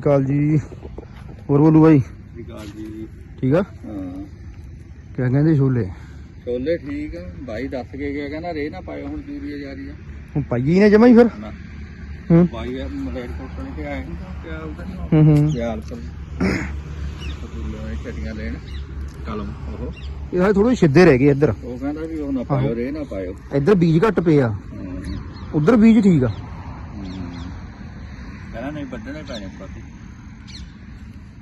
ਕਾਲ ਜੀ। ਹੋਰ ਬੋਲੂ ਬਾਈ? ਵਿਕਾਲ ਜੀ। ਠੀਕ ਆ? ਹਾਂ। ਕਿਆ ਕਹਿੰਦੇ ਛੋਲੇ? ਛੋਲੇ ਠੀਕ ਆ। ਬਾਈ ਦੱਸ ਕੇ ਗਿਆ ਕਹਿੰਦਾ ਰੇ ਨਾ ਪਾਇਓ ਹੁਣ ਦੂਰੀ ਜਾ ਰਹੀ ਆ। ਹੁਣ ਪਾਈ ਨੇ ਜਮਾ ਹੀ ਫਿਰ। ਨਾ। ਹੂੰ। ਬਾਈ ਆ ਮਲੇਟ ਕੋਟਣ ਤੇ ਆਏ ਕਿਆ ਹੂੰ ਹੂੰ। ਯਾਰ ਪਰ ਛੋਲੇ ਛਟੀਆਂ ਲੈਣ। ਕਲਮ ਉਹ। ਇਹ ਹਾਲੇ ਥੋੜੇ ਸਿੱਧੇ ਰਹਿ ਗਏ ਇੱਧਰ। ਉਹ ਕਹਿੰਦਾ ਵੀ ਉਹ ਨਾ ਪਾਇਓ ਰੇ ਨਾ ਪਾਇਓ। ਇੱਧਰ ਬੀਜ ਘੱਟ ਪਏ ਆ। ਉਧਰ ਬੀਜ ਠੀਕ ਆ। ਕਹਿੰਦਾ ਨਹੀਂ ਵੱਢਣੇ ਪੈਣੇ ਪਾਤੀ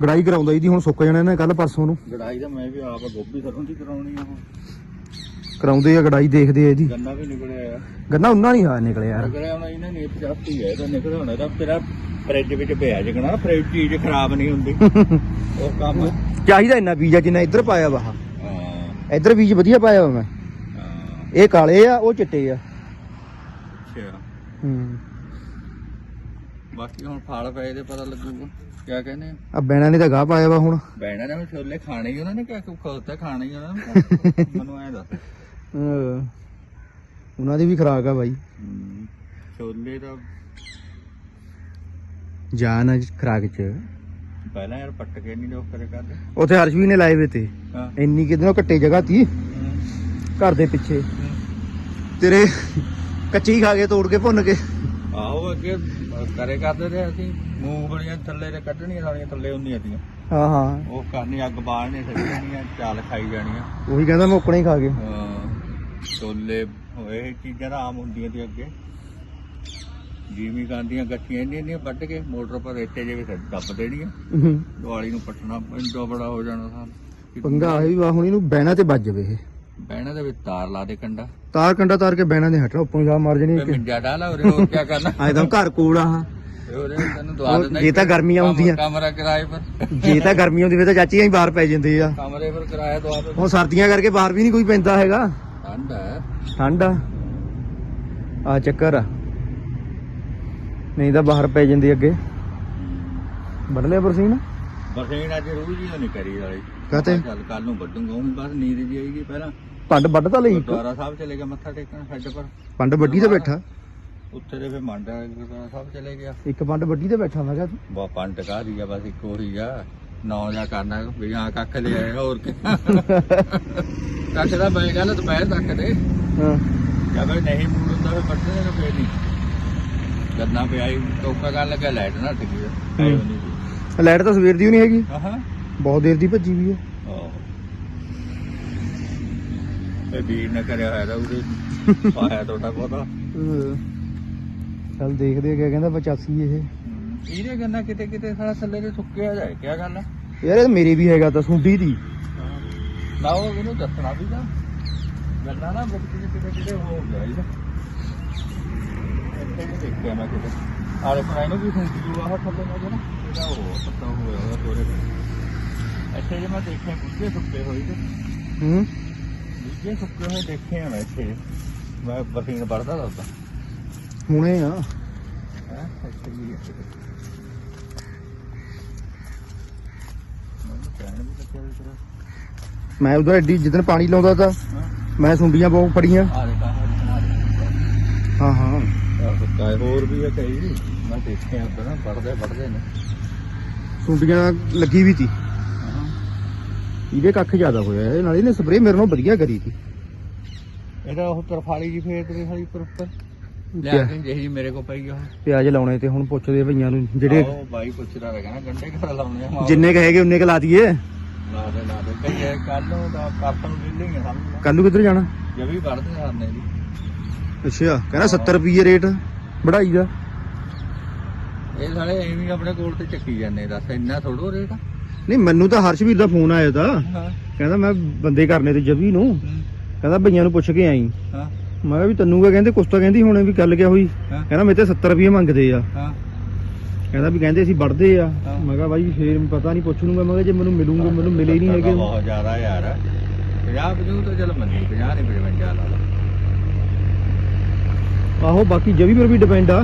ਗੜਾਈ ਕਰਾਉਂਦਾ ਇਹਦੀ ਹੁਣ ਸੁੱਕ ਜਾਣਾ ਇਹਨੇ ਕੱਲ ਪਰਸੋਂ ਨੂੰ। ਗੜਾਈ ਦਾ ਮੈਂ ਵੀ ਆਪ ਗੋਭੀ ਸਰੋਂ ਦੀ ਕਰਾਉਣੀ ਆ ਕਰਾਉਂਦੇ ਆ ਗੜਾਈ ਦੇਖਦੇ ਆ ਇਹਦੀ ਗੰਨਾ ਵੀ ਨਿਕਲਿਆ ਆ। ਗੰਨਾ ਉਹਨਾਂ ਨਹੀਂ ਆ ਨਿਕਲਿਆ ਯਾਰ। ਨਿਕਲਿਆ ਹੁਣ ਇਹਨਾਂ ਨੇ 85 ਹੈ ਤਾਂ ਨਿਕਲ ਹੋਣਾ ਤਾਂ ਤੇਰਾ ਫ੍ਰਿਜ ਵਿੱਚ ਪਿਆ ਜਗਣਾ ਫ੍ਰਿਜ ਚੀਜ਼ ਖਰਾਬ ਨਹੀਂ ਹੁੰਦੀ। ਉਹ ਕੰਮ ਚਾਹੀਦਾ ਇੰਨਾ ਬੀਜ ਜਿੰਨਾ ਇੱਧਰ ਪਾਇਆ ਵਾ। ਹਾਂ। ਇੱਧਰ ਬੀਜ ਵਧੀਆ ਪਾਇਆ ਵਾ ਮੈਂ। ਹਾਂ। ਇਹ ਕਾਲੇ ਆ ਉਹ ਚਿੱਟੇ ਆ। ਅੱਛਾ। ਹੂੰ। ਬਾਕੀ ਹੁਣ ਫਲ ਪਏ ਦੇ ਪਤਾ ਲੱਗੂਗਾ। ਕਿਆ ਕਹਿੰਦੇ ਆ? ਬੈਣਾ ਨੇ ਤਾਂ ਗਾਹ ਪਾਇਆ ਵਾ ਹੁਣ। ਬੈਣਾ ਨੇ ਛੋਲੇ ਖਾਣੇ ਹੀ ਉਹਨਾਂ ਨੇ ਕਿਆ ਖੋਤਾ ਖਾਣੇ ਹੀ ਉਹਨਾਂ ਨੇ। ਮੈਨੂੰ ਐ ਦੱਸ। ਉਹਨਾਂ ਦੀ ਵੀ ਖਰਾਕ ਆ ਬਾਈ। ਹਮ, ਛੋਲੇ ਤਾਂ ਜਾਨ ਆ ਖਰਾਕ ਚ। ਪਹਿਲਾਂ ਯਾਰ ਪੱਟ ਕੇ ਨਹੀਂ ਲੋਕ ਕਰੇ ਕਰਦੇ। ਉੱਥੇ ਹਰਸ਼ਵੀ ਨੇ ਲਾਏ ਵੇ ਤੇ। ਹਾਂ। ਇੰਨੀ ਕਿਦੋਂ ਕੱਟੇ ਜਗ੍ਹਾ ਤੀ। ਘਰ ਦੇ ਪਿੱਛੇ। ਤੇਰੇ ਕੱਚੀ ਖਾ ਕੇ ਤੋੜ ਕੇ ਭੁੰਨ ਕੇ। ਆਹੋ ਅੱਗੇ ਕਰੇ ਕਰਦੇ ਰਹੇ ਅਸੀਂ। ਮੂੰਗਫਲੀਆਂ ਥੱਲੇ ਤੇ ਕੱਢਣੀਆਂ ਸਾਡੀਆਂ ਥੱਲੇ ਹੁੰਦੀਆਂ ਤੀਆਂ। ਹਾਂ ਹਾਂ। ਉਹ ਕਰਨੀ ਅੱਗ ਬਾਲਣੇ ਸੜੀਆਂ ਚਾਲ ਖਾਈ ਜਾਣੀਆਂ ਉਹੀ ਕਹਿੰਦਾ ਮੁੱਕਣੇ ਹੀ ਖਾ ਗਏ ਹਾਂ, ਛੋਲੇ ਇਹ ਚੀਜ਼ਾਂ ਆਮ ਹੁੰਦੀਆਂ ਤੇ ਅੱਗੇ। ਜੀਵੀ ਗਾਂਦੀਆਂ ਗੱਠੀਆਂ ਇੰਨੀਆਂ ਇੰਨੀਆਂ ਵੱਢ ਕੇ ਮੋਟਰ ਪਰ ਰੇਤੇ ਜਿਹੇ ਵਿੱਚ ਦੱਬ ਦੇਣੀਆਂ। ਦਿਵਾਲੀ ਨੂੰ ਪੱਟਣਾ ਇੰਨਾ ਬੜਾ ਹੋ ਜਾਣਾ ਸਾਲ ਪੰਗਾ ਇਹ ਵੀ ਵਾ ਹੁਣ ਇਹਨੂੰ ਬੈਣਾ ਤੇ ਵੱਜ ਜਾਵੇ ਇਹ। ਬਹਿਣਾ ਦੇ ਵਿੱਚ ਤਾਰ ਲਾ ਦੇ ਕੰਡਾ। ਤਾਰ ਕੰਡਾ ਤਾਰ ਕੇ ਬੈਣਾ ਦੇ ਹਟਣਾ ਉੱਪਰੋਂ ਜਾ ਮਾਰ ਜਣੀ ਤੇ ਮਿੰਜਾ ਡਾਲਾ ਉਰੇ ਹੋਰ ਕੀ ਕਰਨਾ? ਆਏ ਤਾਂ ਘਰ ਕੋਲ ਆ। ਹਾਂ ਤੇ ਉਰੇ ਤੈਨੂੰ ਦਵਾ ਉਹ ਦਿੰਦਾ ਜੇ ਤਾਂ ਗਰਮੀਆਂ ਕਮ- ਹੁੰਦੀਆਂ। ਕਮਰਾ ਕਿਰਾਏ ਪਰ। ਜੇ ਤਾਂ ਗਰਮੀ ਹੁੰਦੀ ਵੇ ਤਾਂ ਚਾਚੀਆਂ ਹੀ ਬਾਹਰ ਪੈ ਜਾਂਦੇ ਆ। ਕਮਰੇ ਪਰ ਕਿਰਾਇਆ ਦਵਾ ਦੇ ਹੁਣ ਸਰਦੀਆਂ ਕਰਕੇ ਬਾਹਰ ਵੀ ਨਹੀਂ ਕੋਈ ਪੈਂਦਾ ਹੈਗਾ। ਠੰਡ ਹੈ। ਠੰਡ ਆ। ਆ ਚੱਕਰ ਆ। ਨਹੀਂ ਤਾਂ ਬਾਹਰ ਪੈ ਜਾਂਦੀ ਅੱਗੇ। ਲਿਆ ਬਰਸੀਨ? ਬਰਸੀਨ ਅੱਜ ਰੂਹ ਜੀ ਨਹੀਂ ਕਰੀ ਵਾਲੀ। ਕਾਹਤੇ? ਚੱਲ ਕੱਲ ਨੂੰ ਵੱਢੂਗਾ ਹੁਣ ਬਸ ਨੀਂਦ ਜੀ ਆਏਗੀ ਪਹਿਲਾਂ। ਪੰਡ ਵੱਢ ਤਾਂ ਲਈ ਇੱਕ? ਗੁਰਦੁਆਰਾ ਸਾਹਿਬ ਚਲੇ ਗਿਆ ਮੱਥਾ ਟੇਕਣ ਹੈੱਡ ਪਰ। ਪੰਡ ਵੱਡੀ ਤੇ ਬੈਠਾ? ਉੱਥੇ ਦੇ ਫਿਰ ਮੰਡਾ ਗੁਰਦੁਆਰਾ ਸਾਹਿਬ ਚਲੇ ਗਿਆ। ਇੱਕ ਪੰਡ ਵੱਡੀ ਤੇ ਬੈਠਾ ਮੈਂ ਕਿਹਾ ਤੂੰ? ਬਾ ਪੰਡ ਕਾਹਦੀ ਆ ਬਸ ਇੱਕੋ ਹੀ ਆ। ਨੌ ਜਾ ਕਰਨਾ ਵੀ ਹਾਂ ਕੱਖ ਲੈ ਆਏ ਹੋਰ ਕੀ। ਕੱਖ ਦਾ ਮੈਂ ਕਹਿੰਦਾ ਦੁਪਹਿਰ ਤੱਕ ਦੇ। ਹਾਂ। ਜਾਂ ਫਿਰ ਨਹੀਂ ਮੂਡ ਹੁੰਦਾ ਫਿਰ ਵੱਢਣੇ ਨੂੰ ਫੇਰ ਨਹੀਂ। ਕਰਨਾ ਪਿਆ ਹੀ ਟੋਕਾ ਕਰਨ ਲੱਗਾ ਲਾਈਟ ਨਾ ਟਿਕੀ। ਲਾਈਟ ਤਾਂ ਸਵੇਰ ਦੀ ਵੀ ਨਹੀਂ ਹੈਗੀ। ਆਹਾਂ ਬਹੁਤ ਦੇਰ ਦੀ ਭੱਜੀ ਵੀ ਹੈ ਆਹੋ। ਇਹ ਵੀਰ ਨੇ ਕਰਿਆ ਹੋਇਆ ਤਾਂ ਉਹਦੇ ਪਾਇਆ ਤੁਹਾਡਾ ਪਤਾ ਚੱਲ ਦੇਖਦੇ ਆ ਕਿਆ ਕਹਿੰਦਾ 85 ਇਹ। ਇਹਦੇ ਗੰਨਾ ਕਿਤੇ ਕਿਤੇ ਸਾਲਾ ਥੱਲੇ ਤੇ ਸੁੱਕਿਆ ਜਾਏ ਕਿਆ ਗੱਲ ਆ? ਯਾਰ ਇਹ ਮੇਰੇ ਵੀ ਹੈਗਾ ਤਾਂ ਸੁੰਡੀ ਦੀ। ਨਾ ਉਹ ਇਹਨੂੰ ਦੱਸਣਾ ਵੀ ਤਾਂ। ਗੰਨਾ ਨਾ ਵਿੱਚ ਕਿਤੇ ਕਿਤੇ ਹੋ ਗਿਆ ਇਹਦਾ ਇੱਥੇ ਦੇਖਿਆ ਮੈਂ ਕਿਤੇ। ਆਲੇ ਪਰ ਇਹਨੂੰ ਵੀ ਸੁਣਦੀ ਜੂ ਆਹ ਥੱਲੇ ਨਾ ਜਣਾ। ਇਹਦਾ ਉਹ ਪੱਤਾ ਹੋਇਆ ਹੋਇਆ ਥੋੜੇ ਇੱਥੇ ਜੇ ਮੈਂ ਦੇਖਿਆ ਬੁੱਝੇ ਸੁੱਕੇ ਹੋਏ ਤੇ ਹੂੰ। ਬੁੱਝੇ ਸੁੱਕੇ ਹੋਏ ਦੇਖੇ ਆ ਮੈਂ ਇੱਥੇ? ਮੈਂ ਬਰਸੀਨ ਵੜਦਾ ਦੱਸਦਾ ਹੁਣੇ ਆ। ਹੈ? ਇੱਥੇ ਵੀ ਇੱਥੇ ਮੈਂ ਉਧਰ ਐਡੀ ਜਿੱਦਣ ਪਾਣੀ ਲਾਉਂਦਾ ਤਾਂ ਮੈਂ ਸੁੰਡੀਆਂ ਬਹੁਤ ਫੜੀਆਂ। ਹਾਂ ਹਾਂ। ਕਾਇ ਹੋਰ ਵੀ ਹੈ ਕਈ ਮੈਂ ਦੇਖਿਆ ਉੱਧਰ ਨਾ ਪੜਦੇ ਪੜਦੇ ਨੇ। ਸੁੰਡੀਆਂ ਲੱਗੀ ਵੀ ਤੀ ਇਹਦੇ ਕੱਖ ਜ਼ਿਆਦਾ ਹੋਇਆ ਇਹ ਨਾਲ ਇਹਨੇ ਸਪਰੇਅ ਮੇਰੇ ਨਾਲ ਵਧੀਆ ਕਰੀ ਤੀ ਇਹਦਾ ਉਹ ਤਰਫਾਲੀ ਜੀ ਫੇਰ ਤੇ ਸਾਲੀ ਉੱਪਰ ਉੱਪਰ। ਲਿਆ? ਕੇ ਜਿਹੀ ਮੇਰੇ ਕੋ ਪਈ ਆ ਪਿਆਜ ਲਾਉਣੇ ਤੇ ਹੁਣ ਪੁੱਛਦੇ ਭਈਆਂ ਨੂੰ ਜਿਹੜੇ ਉਹ ਬਾਈ ਪੁੱਛਦਾ ਹੈਗਾ ਨਾ ਗੰਡੇ ਘਰ ਲਾਉਣੇ ਆ ਜਿੰਨੇ ਕ ਹੈਗੇ ਉਨੇ ਕ ਲਾ ਦਈਏ। ਲਾ ਦੇ ਲਾ ਦੇ। ਇਹ ਕੱਲ ਨੂੰ ਦਾ ਕਾਪਨ ਬਿਲਡਿੰਗ ਹੈ ਕੱਲ ਨੂੰ ਕਿੱਧਰ ਜਾਣਾ? ਜੇ ਵੀ ਵੜਦੇ ਸਾਰਨੇ ਜੀ। ਅੱਛਾ ਕਹਿੰਦਾ 70 ਰੁਪਏ ਰੇਟ ਵਧਾਈ ਦਾ। ਇਹ ਸਾਲੇ ਐਵੇਂ ਆਪਣੇ ਕੋਲ ਤੇ ਚੱਕੀ ਜਾਂਦੇ ਦੱਸ ਇੰਨਾ ਥੋੜੋ ਰੇਟ ਆ। ਨਹੀਂ ਮੈਨੂੰ ਤਾਂ ਹਰਸ਼ਵੀਰ ਦਾ ਫੋਨ ਆਇਆ ਤਾਂ। ਹਾਂ। ਕਹਿੰਦਾ ਮੈਂ ਬੰਦੇ ਕਰਨੇ ਤੇ ਜਵੀ ਨੂੰ। ਕਹਿੰਦਾ ਭਈਆਂ ਨੂੰ ਪੁੱਛ ਕੇ ਆਈ। ਹਾਂ। ਮੈਂ ਕਿਹਾ ਵੀ ਤੈਨੂੰ ਕਾ ਕਹਿੰਦੇ ਕੁਛ ਤਾਂ ਕਹਿੰਦੀ ਹੁਣੇ ਵੀ ਗੱਲ ਕਿਆ ਹੋਈ। ਹਾਂ। ਕਹਿੰਦਾ ਮੇਰੇ ਤੇ 70 ਰੁਪਏ ਮੰਗਦੇ ਆ। ਹਾਂ। ਕਹਿੰਦਾ ਵੀ ਕਹਿੰਦੇ ਅਸੀਂ ਵੜਦੇ ਆ। ਹਾਂ। ਮੈਂ ਕਿਹਾ ਬਾਈ ਫੇਰ ਪਤਾ ਨਹੀਂ ਪੁੱਛ ਲੂੰਗਾ। ਮੈਂ ਕਿਹਾ ਜੇ ਮੈਨੂੰ ਮਿਲੂੰਗਾ ਮੈਨੂੰ ਮਿਲੇ ਹੀ ਨਹੀਂ ਹੈਗੇ। ਬਹੁਤ ਜ਼ਿਆਦਾ ਯਾਰ। 50 50 ਤਾਂ ਚਲ ਮੰਨੀ 50 ਨਹੀਂ 55 ਲਾ ਲਾ। ਆਹੋ ਬਾਕੀ ਜਵੀ ਪਰ ਵੀ ਡਿਪੈਂਡ ਆ।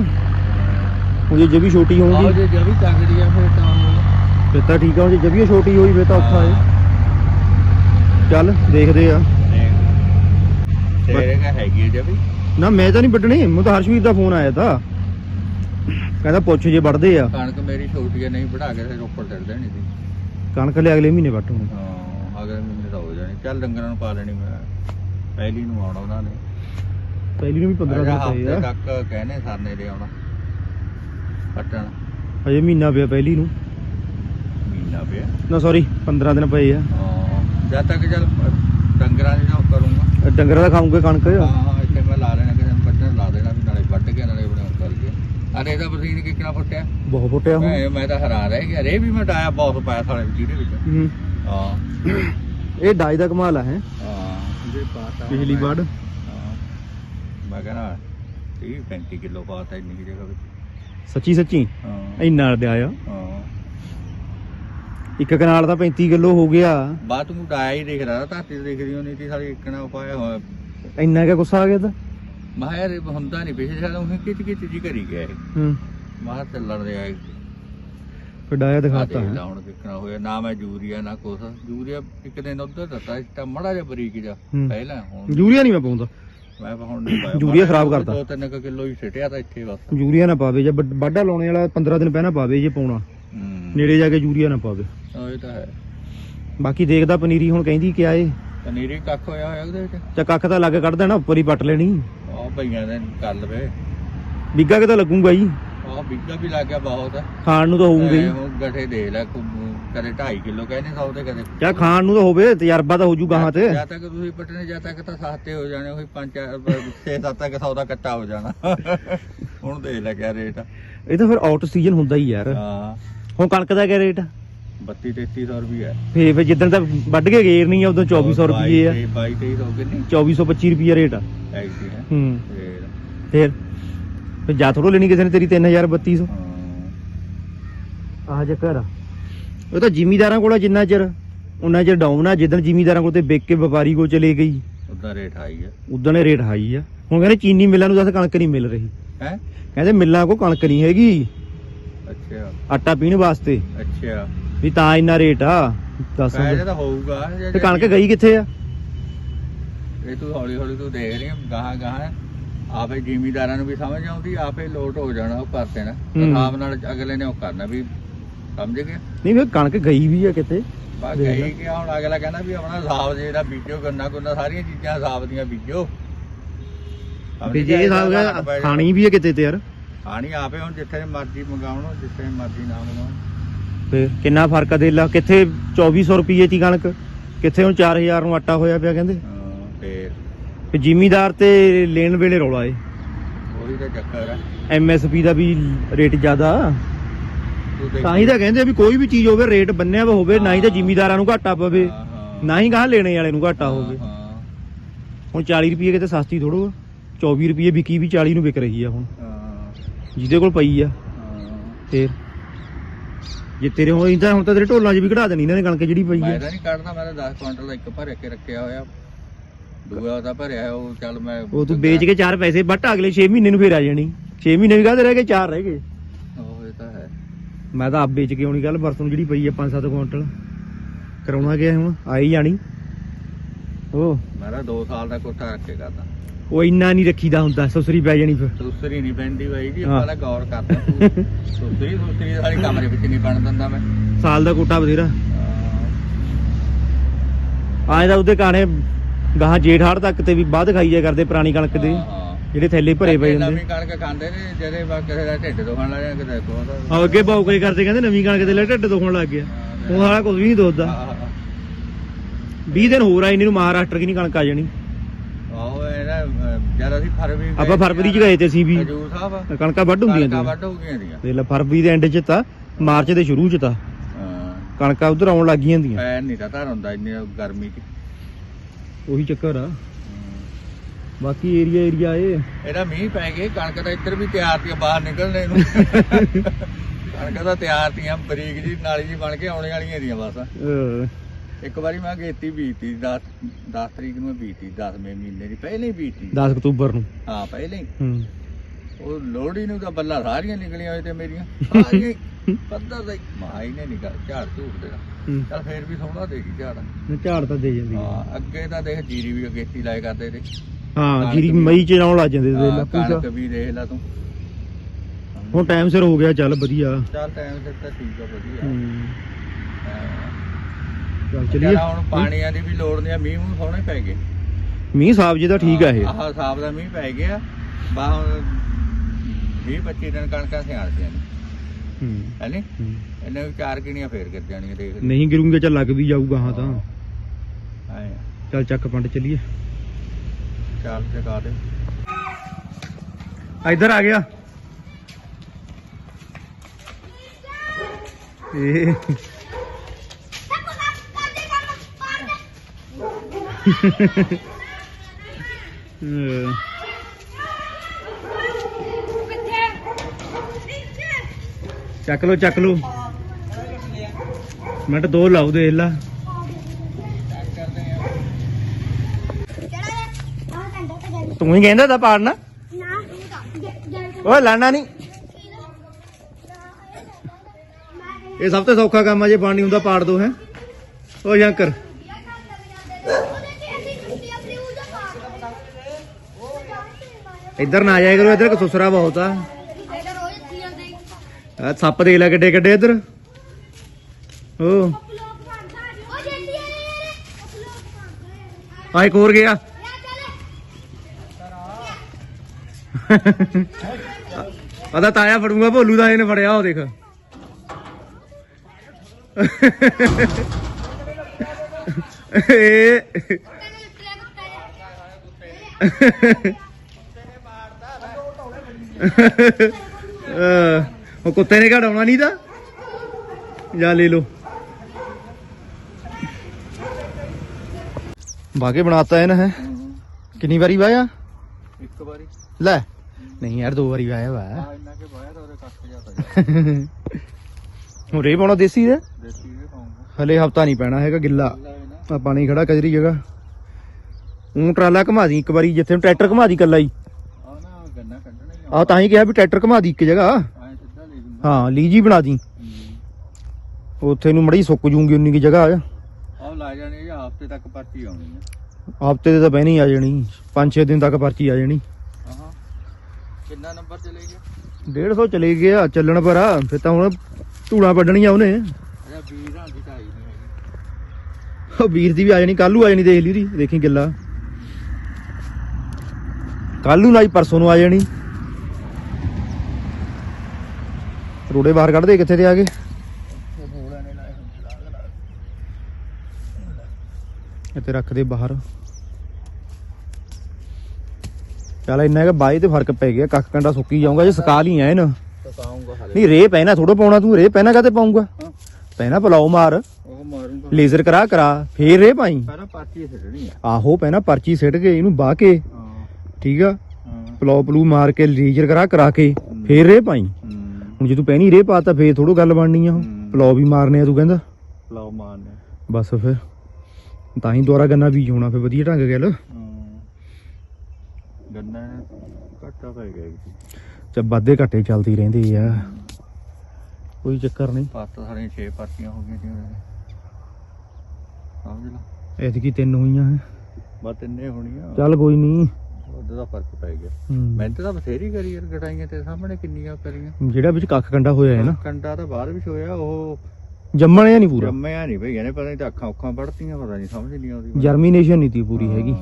ਹੁਣ ਜੇ ਜਵੀ ਛੋਟੀ ਆਹ ਹੋਊਗੀ ਜੇ ਜਵੀ ਤੰਗਦੀ ਆ ਫਿਰ ਤਾਂ ਉਹ- ਫਿਰ ਤਾਂ ਠੀਕ ਆ ਜੇ ਜਵੀ ਛੋਟੀ ਹੋਈ ਫਿਰ ਤਾਂ ਔਖਾ ਹੈ। ਚੱਲ ਦੇਖਦੇ ਆ। ਤੇਰੇ ਕਾ ਹੈਗੀ ਨਾ ਮੈਂ ਤਾਂ ਨਹੀਂ ਵੱਢਣੀ ਮੈਨੂੰ ਤਾਂ ਹਰਸ਼ਵੀਰ ਦਾ ਫੋਨ ਆਇਆ ਤਾਂ। ਕਹਿੰਦਾ ਪੁੱਛ ਜੇ ਵੜਦੇ ਆ। ਕਣਕ ਮੇਰੀ ਛੋਟੀ ਹੈ ਨਹੀਂ ਵਢਾ ਕੇ ਰੋਪੜ ਚੜ ਦੇਣੀ ਸੀ। ਕਣਕ ਲੈ ਅਗਲੇ ਮਹੀਨੇ ਵੱਟ ਹੋਣੀ। ਹਾਂ ਅਗਰ ਮਹੀਨੇ ਤਾਂ ਹੋ ਜਾਣੀ। ਚੱਲ ਡੰਗਰਾਂ ਨੂੰ ਪਾ ਲੈਣੀ ਮੈਂ। ਪਹਿਲੀ ਨੂੰ ਆਉਣਾ ਉਹਨਾਂ ਨੇ। ਪਹਿਲੀ ਨੂੰ ਵੀ 15 ਦਿਨ ਪਏ ਆ। ਤੱਕ ਕਹਿੰਦੇ ਸਰਨੇ ਦੇ ਆਉਣਾ। ਪੱਟਣ ਅਜੇ ਮਹੀਨਾ ਪਿਆ ਪਹਿਲੀ ਨੂੰ। ਮਹੀਨਾ ਪਿਆ। ਨਾ ਸੌਰੀ 15 ਦਿਨ ਪਏ ਆ। ਹਾਂ ਜਦ ਤੱਕ ਚੱਲ ਡੰਗਰਾਂ ਦੀ ਨਾ ਉਹ ਕਰੂੰਗਾ ਡੰਗਰਾਂ ਦਾ ਖਾਉਂਗੇ ਕਣਕ? ਹਾਂ ਹਾਂ ਇੱਥੇ ਮੈਂ ਲਾ ਲੈਣਾ ਕਿਸੇ ਨੂੰ ਵੱਢਣ ਲਾ ਦੇਣਾ ਵੀ ਨਾਲੇ ਵੱਢ ਕੇ ਨਾਲੇ ਬਣਾ ਕਰਕੇ। ਅਰੇ ਇਹਦਾ ਬਸੀਨ ਕਿੰਨਾ ਫੁੱਟਿਆ? ਬਹੁਤ ਫੁੱਟਿਆ ਹੁਣ। ਮੈਂ ਮੈਂ ਤਾਂ ਹੈਰਾਨ ਰਹਿ ਗਿਆ। ਰੇ ਵੀ ਮੈਂ ਡਾਇਆ ਬਹੁਤ ਪਾਇਆ ਸਾਲੇ ਵਿੱਚ ਇਹਦੇ ਵਿੱਚ। ਹੂੰ। ਹਾਂ। ਇਹ ਡਾਈ ਦਾ ਕਮਾਲ ਆ ਹੈ? ਹਾਂ ਜੇ ਪਾਤਾ ਪਿਛਲੀ ਮੈਂ- ਵਾਰ। ਹਾਂ। ਮੈਂ ਕਹਿੰਦਾ 30 35 ਕਿਲੋ ਪਾਤਾ ਇੰਨੀ ਕੁ ਜਗ੍ਹਾ ਵਿੱਚ। ਸੱਚੀ ਸੱਚੀ ਹਾਂ। ਇੰਨਾ ਦਿਆ ਆ ਹਾਂ। ਇੱਕ ਕਨਾਲ ਦਾ 35 ਕਿਲੋ ਹੋ ਗਿਆ। ਬਾਤ ਨੂੰ ਡਾਇਆ ਹੀ ਦਿਖ ਰਿਹਾ ਧਰਤੀ ਤੇ ਦਿਖ ਰਹੀ ਹੋਣੀ ਸੀ ਸਾਲੀ ਇੱਕਣਾ ਪਾਇਆ ਹੋਇਆ। ਇੰਨਾ ਕਿਆ ਗੁੱਸਾ ਆ ਗਿਆ ਤਾਂ? ਮੈਂ ਕਿਹਾ ਯਾਰ ਇਹ ਹੁੰਦਾ ਨਹੀਂ ਪਿਛਲੇ ਸਾਲ ਉਹ ਕਿਚ ਕਿਚ ਜੀ ਕਰੀ ਗਿਆ ਇਹ। ਹੂੰ। ਮੈਂ ਕਿਹਾ ਚੱਲਣ ਦੇ ਆਏ ਡਾਇਆ ਦਿਖਾਤਾ ਹੈ। ਹੁਣ ਕਿੱਕਣਾ ਹੋਇਆ ਨਾ ਮੈਂ ਯੂਰੀਆ ਨਾ ਕੁਛ। ਯੂਰੀਆ ਇੱਕ ਦਿਨ ਉਧਰ ਦਿੱਤਾ ਇਸ ਤਾਂ ਮੜਾ ਜਿਹਾ ਬਰੀਕ ਜਾ ਹੂੰ। ਪਹਿਲਾਂ ਹੁਣ ਯੂਰੀਆ ਨਹੀਂ ਮੈਂ ਪਾਉਂਦਾ। ਮੈਂ ਕਿਹਾ ਹੁਣ ਨਹੀਂ ਪਾਇਆ। ਯੂਰੀਆ ਖਰਾਬ ਕਰਤਾ। ਦੋ ਤਿੰਨ ਕੁ ਕਿਲੋ ਹੀ ਸਿੱਟਿਆ ਤਾਂ ਇੱਥੇ ਬਸ। ਯੂਰੀਆ ਨਾ ਪਾਵੇ ਜੇ ਵੱਡ- ਵਾਢਾ ਲਾਉਣੇ ਵਾਲਾ 15 ਦਿਨ ਪਹਿਲਾਂ ਪਾਵੇ ਜੇ ਪਾਉਣਾ। ਨੇੜੇ ਜਾ ਕੇ ਯੂਰੀਆ ਨਾ ਪਾਵੇ। ਉਹ ਇਹ ਤਾਂ ਹੈ। ਬਾਕੀ ਦੇਖਦਾ ਪਨੀਰੀ ਹੁਣ ਕਹਿੰਦੀ ਕਿ ਆਏ ਪਨੀਰੀ ਕੱਖ ਹੋਇਆ ਹੋਇਆ ਉਹਦੇ ਵਿੱਚ? ਚਾ ਕੱਖ ਤਾਂ ਲੱਗ ਕੱਢ ਦੇਣਾ ਉੱਪਰ ਹੀ ਪੱਟ ਲੈਣੀ। ਉਹ ਭਈਆਂ ਦੇ ਕਰ ਲਵੇ ਬਿੱਗਾ ਕਿ ਤਾਂ ਲੱਗੂਗਾ ਹੀ ਉਹ ਬਿੱਗਾ ਵੀ ਲੱਗ ਗਿਆ ਬਹੁਤ। ਖਾਣ ਨੂੰ ਤਾਂ ਹੋਊਗਾ ਹੀ। ਇਹ ਹੁਣ ਗੱਠੇ ਦੇ ਲੈ ਕਦੇ 2.5 ਕਿਲੋ ਕਹਿੰਦੇ ਸੌ ਤੇ ਕਦੇ ਚਾ ਖਾਣ ਨੂੰ ਤਾਂ ਹੋਵੇ ਤਜਰਬਾ ਤਾਂ ਹੋ ਜੂ ਗਾਹਾਂ ਤੇ। ਜਦ ਤੱਕ ਤੁਸੀਂ ਪਟਨੇ ਜਦ ਤੱਕ ਤਾਂ ਸਸਤੇ ਹੋ ਜਾਣੇ ਉਹੀ 5 6 7 ਤੱਕ ਸੌ ਦਾ ਕੱਟਾ ਹੋ ਜਾਣਾ। ਹੁਣ ਦੇ ਲੈ ਕਿਆ ਰੇਟ ਇਹ ਤਾਂ ਫਿਰ ਆਊਟ ਸੀਜ਼ਨ ਹੁੰਦਾ ਹੀ ਯਾਰ। ਹਾਂ। ਹੁਣ ਕਣਕ ਦਾ ਕਿਆ ਰੇਟ? ਆ 32 3300 ਰੁਪਏ ਫੇ ਫੇ ਜਿੱਦਣ ਤਾਂ ਵੱਢ ਕੇ ਗੇਰ ਨਹੀਂ ਆ ਉਦੋਂ 2400 ਰੁਪਏ ਆ। 22 2300 ਕਿੰਨੀ 2425 ਰੁਪਏ ਰੇਟ ਆ। ਐਸੀ ਹੈ। ਹੂੰ। ਫੇਰ? ਫੇਰ? ਫੇ ਜਾ ਥੋੜੋ ਲੈਣੀ ਕਿਸੇ ਨੇ ਤੇਰੀ 3200 ਹਾਂ। ਆਹ ਚੱਕਰ ਆ। ਉਹ ਤਾਂ ਜ਼ਿਮੀਦਾਰਾਂ ਕੋਲ ਆ ਜਿੰਨਾ ਚਿਰ ਉਹਨਾਂ ਚਿਰ ਡਾਊਨ ਆ। ਜਿੱਦਣ ਜ਼ਿਮੀਦਾਰਾਂ ਕੋਲ ਤੇ ਵਿਕ ਕੇ ਵਪਾਰੀ ਕੋਲ ਚਲੇ ਗਈ। ਉਦਾਂ ਰੇਟ ਹਾਈ ਹੈ ਉਦੋਂ ਨੇ ਰੇਟ ਹਾਈ ਆ। ਹੁਣ ਕਹਿੰਦੇ ਚੀਨੀ ਮਿੱਲਾਂ ਨੂੰ ਦੱਸ ਕਣਕ ਨਹੀਂ ਮਿਲ ਰਹੀ। ਹੈ? ਕਹਿੰਦੇ ਮਿੱਲਾਂ ਕੋ ਕਣਕ ਨਹੀਂ ਹੈਗੀ। ਅੱਛਾ। ਆਟਾ ਪੀਣ ਵਾਸਤੇ। ਅੱਛਾ। ਵੀ ਤਾਂ ਇੰਨਾ ਰੇਟ ਆ ਦੱਸ ਫਾਇਦਾ ਤਾਂ ਹੋਊਗਾ ਜੇ- ਤੇ ਕਣਕ ਗਈ ਕਿੱਥੇ ਆ? ਇਹ ਤੂੰ ਹੌਲੀ ਹੌਲੀ ਤੂੰ ਦੇਖ ਰਹੀ ਹੈ ਗਾਹਾਂ ਗਾਹਾਂ ਆਪੇ ਜ਼ਿਮੀਦਾਰਾਂ ਨੂੰ ਵੀ ਸਮਝ ਆਉਂਦੀ ਆਪੇ ਲੋਟ ਹੋ ਜਾਣਾ ਉਹ ਕਰਦੇ ਨਾ ਹੂੰ। ਹਿਸਾਬ ਨਾਲ ਅਗਲੇ ਨੇ ਉਹ ਕਰਨਾ ਵੀ ਸਮਝ ਗਿਆ ਨਹੀਂ ਫਿਰ ਕਣਕ ਗਈ ਵੀ ਆ ਕਿਤੇ। ਬਾ ਦੇਖ ਲੈ। ਗਈ ਕਿ ਹੁਣ ਅਗਲਾ ਕਹਿੰਦਾ ਵੀ ਆਪਣਾ ਹਿਸਾਬ ਜਿਹੜਾ ਬੀਜੋ ਗੰਨਾ ਗੁੰਨਾ ਸਾਰੀਆਂ ਚੀਜ਼ਾਂ ਹਿਸਾਬ ਦੀਆਂ ਬੀਜੋ। ਸਮਝ ਵੀ ਗਿਆ? ਜੇ ਹਿਸਾਬ ਪੈ ਜਾਣਾ। ਖਾਣੀ ਵੀ ਆ ਕਿਤੇ ਤੇ ਯਾਰ। ਖਾਣੀ ਆਪੇ ਹੁਣ ਜਿੱਥੇ ਮਰਜ਼ੀ ਮੰਗਾਉਣ ਜਿੱਥੇ ਮਰਜ਼ੀ ਨਾ ਮੰਗਾਉਣ। ਤੇ ਕਿੰਨਾ ਫ਼ਰਕ ਆ ਦੇ ਲਾ ਕਿੱਥੇ 2400 ਰੁਪਏ ਦੀ ਕਣਕ ਕਿੱਥੇ ਹੁਣ 4000 ਨੂੰ ਆਟਾ ਹੋਇਆ ਪਿਆ ਕਹਿੰਦੇ। ਹਾਂ, ਫੇਰ ਤੇ ਜ਼ਿਮੀਦਾਰ ਤੇ ਲੈਣ ਵੇਲੇ ਰੌਲਾ ਏ। ਉਹੀ ਤਾਂ ਚੱਕਰ ਹੈ ਐਮਐਸਪੀ ਦਾ ਵੀ ਰੇਟ ਜ਼ਿਆਦਾ। ਤੂੰ ਦੇਖ। ਤਾਂ ਹੀ ਤਾਂ ਕਹਿੰਦੇ ਆ ਵੀ ਕੋਈ ਵੀ ਚੀਜ਼ ਹੋਵੇ ਰੇਟ ਬੰਨਿਆ ਵਾ ਹੋਵੇ ਨਾ ਹੀ ਤਾਂ ਜ਼ਿਮੀਦਾਰਾਂ ਨੂੰ ਘਾਟਾ ਪਵੇ ਹਾਂ, ਹਾਂ। ਨਾ ਹੀ ਗਾਹ ਲੈਣੇ ਵਾਲੇ ਨੂੰ ਘਾਟਾ ਹੋਵੇ। ਹਾਂ, ਹੁਣ 40 ਰੁਪਏ ਕਿਤੇ ਸਸਤੀ ਥੋੜੋ 24 ਰੁਪਏ ਵਿਕੀ ਵੀ 40 ਨੂੰ ਵਿਕ ਰਹੀ ਆ ਹੁਣ। ਹਾਂ, ਜਿਹਦੇ ਕੋਲ ਪਈ ਆ। ਫੇਰ। ਜੇ ਤੇਰੇ ਹੋਈ ਤਾਂ ਹੁਣ ਤਾਂ ਤੇਰੇ ਢੋਲਾਂ 'ਚ ਵੀ ਕਢਾ ਦੇਣੀ ਇਹਨਾਂ ਨੇ ਕਣਕ ਜਿਹੜੀ ਪਈ ਮੈਂ ਆ ਤਾਂ ਨਹੀਂ ਕੱਢਦਾ ਮੈਂ ਤਾਂ 10 ਕੁਇੰਟਲ ਦਾ ਇੱਕ ਭਰ ਕੇ ਰੱਖਿਆ ਹੋਇਆ। ਦੂਆ ਉਹਦਾ ਭਰਿਆ ਉਹ ਚੱਲ ਮੈਂ ਉਹ ਤੂੰ ਵੇਚ ਕੇ 4 ਪੈਸੇ ਬੱਟ ਅਗਲੇ 6 ਮਹੀਨੇ ਨੂੰ ਫੇਰ ਆ ਜਾਣੀ। 6 ਮਹੀਨੇ ਵੀ ਕਾਹਦੇ ਰਹਿ ਗਏ? 4 ਰਹਿ ਗਏ। ਉਹ ਇਹ ਤਾਂ ਹੈ। ਮੈਂ ਤਾਂ ਆਪ ਵੇਚ ਕੇ ਆਉਣੀ ਕੱਲ ਨੂੰ ਜਿਹੜੀ ਪਈ ਆ 5-7 ਕੁਇੰਟਲ। ਕਰਾਉਣਾ ਗਿਆ ਹੁਣ? ਆਈ ਜਾਣੀ। ਉਹ ਮੈਂ ਤਾਂ 2 ਸਾਲ ਦਾ ਕੋਠਾ ਰੱਖ ਕਰਦਾ। ਉਹ ਇੰਨਾ ਨਹੀਂ ਰੱਖੀਦਾ ਹੁੰਦਾ ਸੁਸਰੀ ਪੈ ਜਾਣੀ ਫਿਰ। ਦੂਸਰੀ ਨਹੀਂ ਪੈਂਦੀ ਬਾਈ ਜੀ ਹਾਂ। ਪਹਿਲਾਂ ਗੌਰ ਕਰਦਾ ਤੂੰ ਦੂਸਰੀ ਦੂਸਰੀ ਸਾਰੀ ਕਮਰੇ ਵਿੱਚ ਨਹੀਂ ਬਣ ਦਿੰਦਾ ਮੈਂ। ਸਾਲ ਦਾ ਕੋਟਾ ਬਥੇਰਾ। ਆਏ ਤਾਂ ਉਹਦੇ ਕਾਣੇ ਗਾਹਾਂ ਜੇਠ ਹਾੜ ਤੱਕ ਤੇ ਵੀ ਬਾਅਦ ਖਾਈ ਜਾ ਕਰਦੇ ਪੁਰਾਣੀ ਕਣਕ ਦੇ। ਜਿਹੜੇ ਥੈਲੇ ਭਰੇ ਪਏ ਜਾਂਦੇ ਨਵੀਂ ਕਣਕ ਖਾਂਦੇ ਨੇ ਜਿਹੜੇ ਬਾ ਕਿਸੇ ਦਾ ਢਿੱਡ ਦੁਖਣ ਲੱਗ ਜਾਂਦਾ ਕਿਤੇ ਕੋਹ ਆ ਅੱਗੇ ਬੌਕਰੇ ਕਰਦੇ ਕਹਿੰਦੇ ਨਵੀਂ ਕਣਕ ਦੇ ਲੈ ਢਿੱਡ ਦੁਖਣ ਲੱਗ ਗਿਆ। ਉਹ ਸਾਲਾ ਕੁਝ ਵੀ ਨਹੀਂ ਦੋਦਾ 20 ਦਿਨ ਹੋਰ ਆ ਇਹਨੂੰ ਮਹਾਰਾਸ਼ਟਰ ਕੀ ਨਹੀਂ ਕਣਕ ਆ ਜਾਣੀ। ਜਦ ਅਸੀਂ ਫਰਵਰੀ ਆਪਾਂ ਫਰਵਰੀ ਚ ਗਏ ਤੇ ਸੀ ਵੀ ਹਜੂਰ ਸਾਹਿਬ ਕਣਕਾਂ ਵੱਢ ਹੁੰਦੀਆਂ ਕਣਕਾਂ ਸੀ ਵੱਢ ਹੋ ਗਈਆਂ ਦੀਆਂ ਤੇ ਲੈ ਫਰਵਰੀ ਦੇ ਐਂਡ ਚ ਤਾਂ ਮਾਰਚ ਦੇ ਸ਼ੁਰੂ ਚ ਤਾਂ। ਕਣਕਾਂ ਉਧਰ ਆਉਣ ਲੱਗ ਗਈਆਂ ਹੁੰਦੀਆਂ ਪੈਰ ਨਹੀਂ ਤਾਂ ਧਰ ਹੁੰਦਾ ਇੰਨੀ ਗਰਮੀ ਚ। ਉਹੀ ਚੱਕਰ ਆ। ਬਾਕੀ ਏਰੀਆ ਏਰੀਆ ਏ ਇਹਦਾ ਮੀਂਹ ਪੈ ਗਏ ਕਣਕ ਤਾਂ ਇੱਧਰ ਵੀ ਤਿਆਰ ਤੀ ਬਾਹਰ ਨਿਕਲਣੇ ਨੂੰ। ਕਣਕ ਤਾਂ ਤਿਆਰ ਤੀਆਂ ਬਰੀਕ ਜੀ ਨਾਲੀ ਜੀ ਬਣ ਕੇ ਆਉਣੇ ਵਾਲੀਆਂ ਦੀਆਂ ਬਸ। ਇੱਕ ਵਾਰੀ ਮੈਂ ਗੇਤੀ ਬੀਤੀ 10 10 ਤਰੀਕ ਨੂੰ ਬੀਤੀ 10ਵੇਂ ਮਹੀਨੇ ਦੀ ਪਹਿਲੇ ਹੀ ਬੀਤੀ 10 ਅਕਤੂਬਰ ਨੂੰ। ਹਾਂ ਪਹਿਲੇ। ਹੀ। ਹੂੰ ਉਹ ਲੋਹੜੀ ਨੂੰ ਤਾਂ ਬੱਲਾ ਸਾਰੀਆਂ ਨਿਕਲੀਆਂ ਹੋਏ ਤੇ ਮੇਰੀਆਂ। ਸਾਰੀਆਂ ਹੀ। ਪੱਧਰ ਦਾ ਮਾਈ ਨੇ ਨਿਕਲ ਝਾੜ ਝੂੜ ਦੇਣਾ ਹੂੰ। ਚਲ ਫੇਰ ਵੀ ਸੋਹਣਾ ਦੇਗੀ ਝਾੜ। ਝਾੜ ਤਾਂ ਦੇ ਜਾਂਦੀ। ਹਾਂ ਅੱਗੇ ਤਾਂ ਦੇਖ ਜੀਰੀ ਵੀ ਅਗੇਤੀ ਲਾਏ ਕਰਦੇ ਤੇ। ਹਾਂ ਕਣਕ ਜੀਰੀ ਵੀ- ਮਈ ਚ ਆਉਣ ਲੱਗ ਜਾਂਦੇ ਤੇ ਹਾਂ, ਲੈ ਪੂਜਾ ਕਣਕ ਵੀ ਦੇਖ ਲੈ ਤੂੰ। ਹੁਣ ਟਾਈਮ ਸਿਰ ਹੋ ਗਿਆ ਚੱਲ ਵਧੀਆ। ਚੱਲ ਟਾਈਮ ਤੇ ਤਾਂ ਠੀਕ ਆ ਵਧੀਆ। ਹੂੰ। ਹਾਂ। ਚੱਲ ਚੱਲ ਚਲੀਏ। ਹੁਣ ਪਾਣੀਆਂ ਦੀ ਵੀ ਲੋੜ ਨਹੀਂ ਆ ਮੀਂਹ ਹੁਣ ਸੋਹਣੇ ਪੈ ਗਏ। ਮੀਂਹ ਸਾਹਿਬ ਜੀ ਦਾ ਠੀਕ ਆ ਇਹ। ਆਹ ਹਿਸਾਬ ਦਾ ਮੀਂਹ ਪੈ ਗਿਆ। ਬਾ ਹੁਣ 20 25 ਦਿਨ ਕਣਕਾਂ ਸਿਆਣਦੀਆਂ ਨੇ। ਹੂੰ। ਹੈ ਨੀ? ਹੂੰ। ਇਹਨੇ ਵੀ ਚਾਰ ਕਿਣੀਆਂ ਫੇਰ ਕਰ ਜਾਣੀਆਂ ਦੇਖ ਨਹੀਂ ਗਿਰੂਗੇ ਚੱਲ ਲੱਗ ਵੀ ਜਾਊਗਾ ਹਾਂ ਤਾਂ। ਆਏ ਚੱਲ ਚੱਕ ਪੰਡ ਚਲੀਏ। ਚਾਰ ਚਕਾ ਦੇ। ਇੱਧਰ ਆ ਗਿਆ। ਇਹ ਚੱਕ ਲੋ ਚੱਕ ਲੋ ਮਿੰਟ ਦੋ ਲਾਉ ਦੇ ਲਾ। ਤੂੰ ਹੀ ਕਹਿੰਦਾ ਤਾਂ ਪਾੜਨਾ। ਓਏ, ਲਾਣਾ ਨਹੀਂ। ਇਹ ਸਭ ਤੋਂ ਸੌਖਾ ਕੰਮ ਆ, ਜੇ ਪਾਣੀ ਹੁੰਦਾ ਪਾੜ ਦੋ, ਹੈ। ਓ ਸ਼ੰਕਰ। ਇੱਧਰ ਨਾ ਜਾਇਆ ਕਰੋ, ਇੱਧਰ ਕਸੁਸਰਾ ਬਹੁਤ ਆ। ਆ ਸੱਪ ਦੇਖ ਲੈ ਕਿੱਡੇ ਕਿੱਡੇ ਇੱਧਰ। ਓ। ਆ ਇੱਕ ਹੋਰ ਗਿਆ। ਪਤਾ ਤਾਇਆ ਫੜੂਗਾ, ਭੋਲੂ ਦਾ ਇਹਨੇ ਫੜਿਆ, ਉਹ ਦੇਖ। ਇਹ ਉਹ ਕੁੱਤੇ ਨੇ ਘੜਾਉਣਾ ਨਹੀਂ ਤਾਂ? ਜਾ ਲੈ ਲੋ ਬਾਗੇ ਬਣਾਤਾ ਇਹਨੇ ਹੈ। ਕਿੰਨੀ ਵਾਰੀ ਵਾਇਆ? ਇੱਕ ਵਾਰੀ। ਲੈ। ਨਹੀਂ ਯਾਰ ਦੋ ਵਾਰੀ ਵਾਇਆ ਵਾ। ਆ ਇੰਨਾ ਕੇ ਬਾਇਆ ਤਾਂ ਉਹਦੇ ਕੱਖ ਜਾਂਦਾ ਹੁਣ ਰੇ ਪਾਉਣਾ ਦੇਸੀ ਦੇ? ਦੇਸੀ ਇਹ ਪਾਉਂਗਾ। ਹਲੇ ਹਫਤਾ ਨਹੀਂ ਪੈਣਾ ਹੈਗਾ ਗਿੱਲਾ। ਆ ਪਾਣੀ ਖੜਾ ਕਜਰੀ ਜਗ੍ਹਾ। ਊਂ ਟਰਾਲਾ ਘੁਮਾ ਦੀ ਇੱਕ ਵਾਰੀ ਜਿੱਥੇ ਟਰੈਕਟਰ ਘੁਮਾ ਦੀ ਕੱਲਾ ਹੀ ਹੀ। ਆ ਤਾਂ ਹੀ ਕਿਹਾ ਵੀ ਟਰੈਕਟਰ ਘੁਮਾ ਦੀ ਇੱਕ ਜਗ੍ਹਾ। ਆ ਹਾਂ ਲੀਜੀ ਬਣਾ ਦੀ। ਉੱਥੇ ਨੂੰ ਮੜੀ ਸੁੱਕ ਜੂਗੀ ਉਨੀ ਕੀ ਜਗ੍ਹਾ। ਆ ਆਹ ਲਾ ਜਾਣੀ ਇਹ ਹਫ਼ਤੇ ਤੱਕ ਪਰਚੀ ਆਉਣੀ ਹੈ ਹਫ਼ਤੇ ਦੇ ਤਾਂ ਬਹਿਣੀ ਆ ਜਾਣੀ 5-6 ਦਿਨ ਤੱਕ ਪਰਚੀ ਆ ਜਾਣੀ। ਆਹਾਂ। ਕਿੰਨਾ ਨੰਬਰ ਚਲੇ ਗਿਆ? 150 ਚਲੇ ਗਿਆ ਚੱਲਣ ਪਰ ਆ ਫਿਰ ਤਾਂ ਹੁਣ ਧੂਣਾ ਵੱਢਣੀਆਂ ਉਹਨੇ। ਅਜਾ 20 ਰਾਂ ਦੀ ਢਾਈ ਨਹੀਂ ਹੈਗੀ। ਉਹ ਵੀਰ ਦੀ ਵੀ ਆ ਜਾਣੀ ਕੱਲੂ ਆ ਜਾਣੀ ਦੇਖ ਲਈ ਦੀ ਦੇਖੀ ਗੱਲਾਂ। ਕੱਲੂ ਲਾਈ ਪਰਸੋਂ ਨੂੰ ਆ ਜਾਣੀ। ਰੋੜੇ ਬਾਹਰ ਕੱਢ ਦੇ ਕਿੱਥੇ ਤੇ ਆ ਗਏ? ਇੱਥੇ ਰੱਖ ਦੇ ਬਾਹਰ। ਚੱਲ ਇੰਨਾ ਹੈਗਾ ਬਾਈ ਤੇ ਫ਼ਰਕ ਪੈ ਗਿਆ ਕੱਖ ਕੰਡਾ ਸੁੱਕੀ ਜਾਊਗਾ ਜੇ ਸਕਾ ਲਈ ਐ ਨਾ ਤਕਾਉਂਗਾ ਹਲੇ ਨਹੀਂ ਰੇ ਪੈਣਾ ਥੋੜਾ ਪਾਉਣਾ ਤੂੰ ਰੇ ਪੈਣਾ ਕਾਤੇ ਪਾਉਂਗਾ। ਪੈਣਾ ਪਲਾਓ ਮਾਰ। ਲੇਜ਼ਰ ਕਰਾ ਕਰਾ ਫੇਰ ਰੇ ਪਾਈ। ਆਹੋ ਪੈਣਾ ਪਰਚੀ ਸਿੱਟ ਕੇ ਇਹਨੂੰ ਬਾਹ ਕੇ। ਠੀਕ ਆ? ਹਾਂ। ਪਲਾਓ ਪਲੂ ਮਾਰ ਕੇ ਲੇਜ਼ਰ ਕਰਾ ਕਰਾ ਕੇ ਫੇਰ ਰੇ ਪਾਈ। ਹੁਣ ਜੇ ਤੂੰ ਪਹਿਣੀ ਰੇ ਪਾਤਾ ਫੇਰ ਥੋੜੋ ਗੱਲ ਬਣਨੀ ਆ ਹੂੰ। ਪਲਾਓ ਵੀ ਮਾਰਨੇ ਆ ਤੂੰ ਕਹਿੰਦਾ। ਲਾਓ ਮਾਰਨੇ ਬਸ ਫਿਰ। ਤਾਂ ਹੀ ਦੁਆਰਾ ਗੰਨਾ ਬੀਜ ਹੋਣਾ ਫੇਰ ਵਧੀਆ ਢੰਗ ਗੱਲ। ਗੰਨਾ ਘੱਟਾ ਪੈ ਗਿਆ ਜੀ ਚ ਵਾਧੇ ਘਾਟੇ ਚੱਲਦੀ ਰਹਿੰਦੇ ਆ। ਕੋਈ ਚੱਕਰ ਨਹੀਂ। ਪੱਤ ਸਾਰੀਆਂ 6 ਪਰਚੀਆਂ ਹੋ ਗਈਆਂ ਜੀ ਸਮਝ ਲਾ। ਐਤਕੀ ਤਿੰਨ ਹੋਈਆਂ ਬਸ ਇੰਨੇ ਹੋਣੀਆਂ। ਚੱਲ ਕੋਈ ਨਹੀਂ। ਉਹਦਾ ਦਾ ਫ਼ਰਕ ਪੈ ਗਿਆ। ਮਿਹਨਤ ਤਾਂ ਬਥੇਰੀ ਕਰੀ ਯਾਰ ਗਟਾਈਆਂ ਤੇ ਸਾਹਮਣੇ ਕਿੰਨੀਆਂ ਕਰੀਆਂ। ਜਿਹੜਾ ਵਿੱਚ ਕੱਖ ਕੰਡਾ ਹੋਇਆ ਹੈ ਨਾ। ਕੰਡਾ ਤਾਂ ਬਾਅਦ ਵਿੱਚ ਹੋਇਆ ਉਹ ਜੰਮਣਿਆ ਨਹੀਂ ਪੂਰਾ। ਜੰਮਿਆ ਨਹੀਂ ਭਈਆ ਨੇ ਪਤਾ ਨਹੀਂ ਤਾਂ ਅੱਖਾਂ ਉੱਖਾਂ ਵੜਤੀਆਂ ਪਤਾ ਨਹੀਂ ਸਮਝ ਨਹੀਂ ਆਉਂਦੀ। ਜਰਮੀਨੇਸ਼ਨ ਨਹੀਂ ਤੀ ਪੂਰੀ ਹੈਗੀ।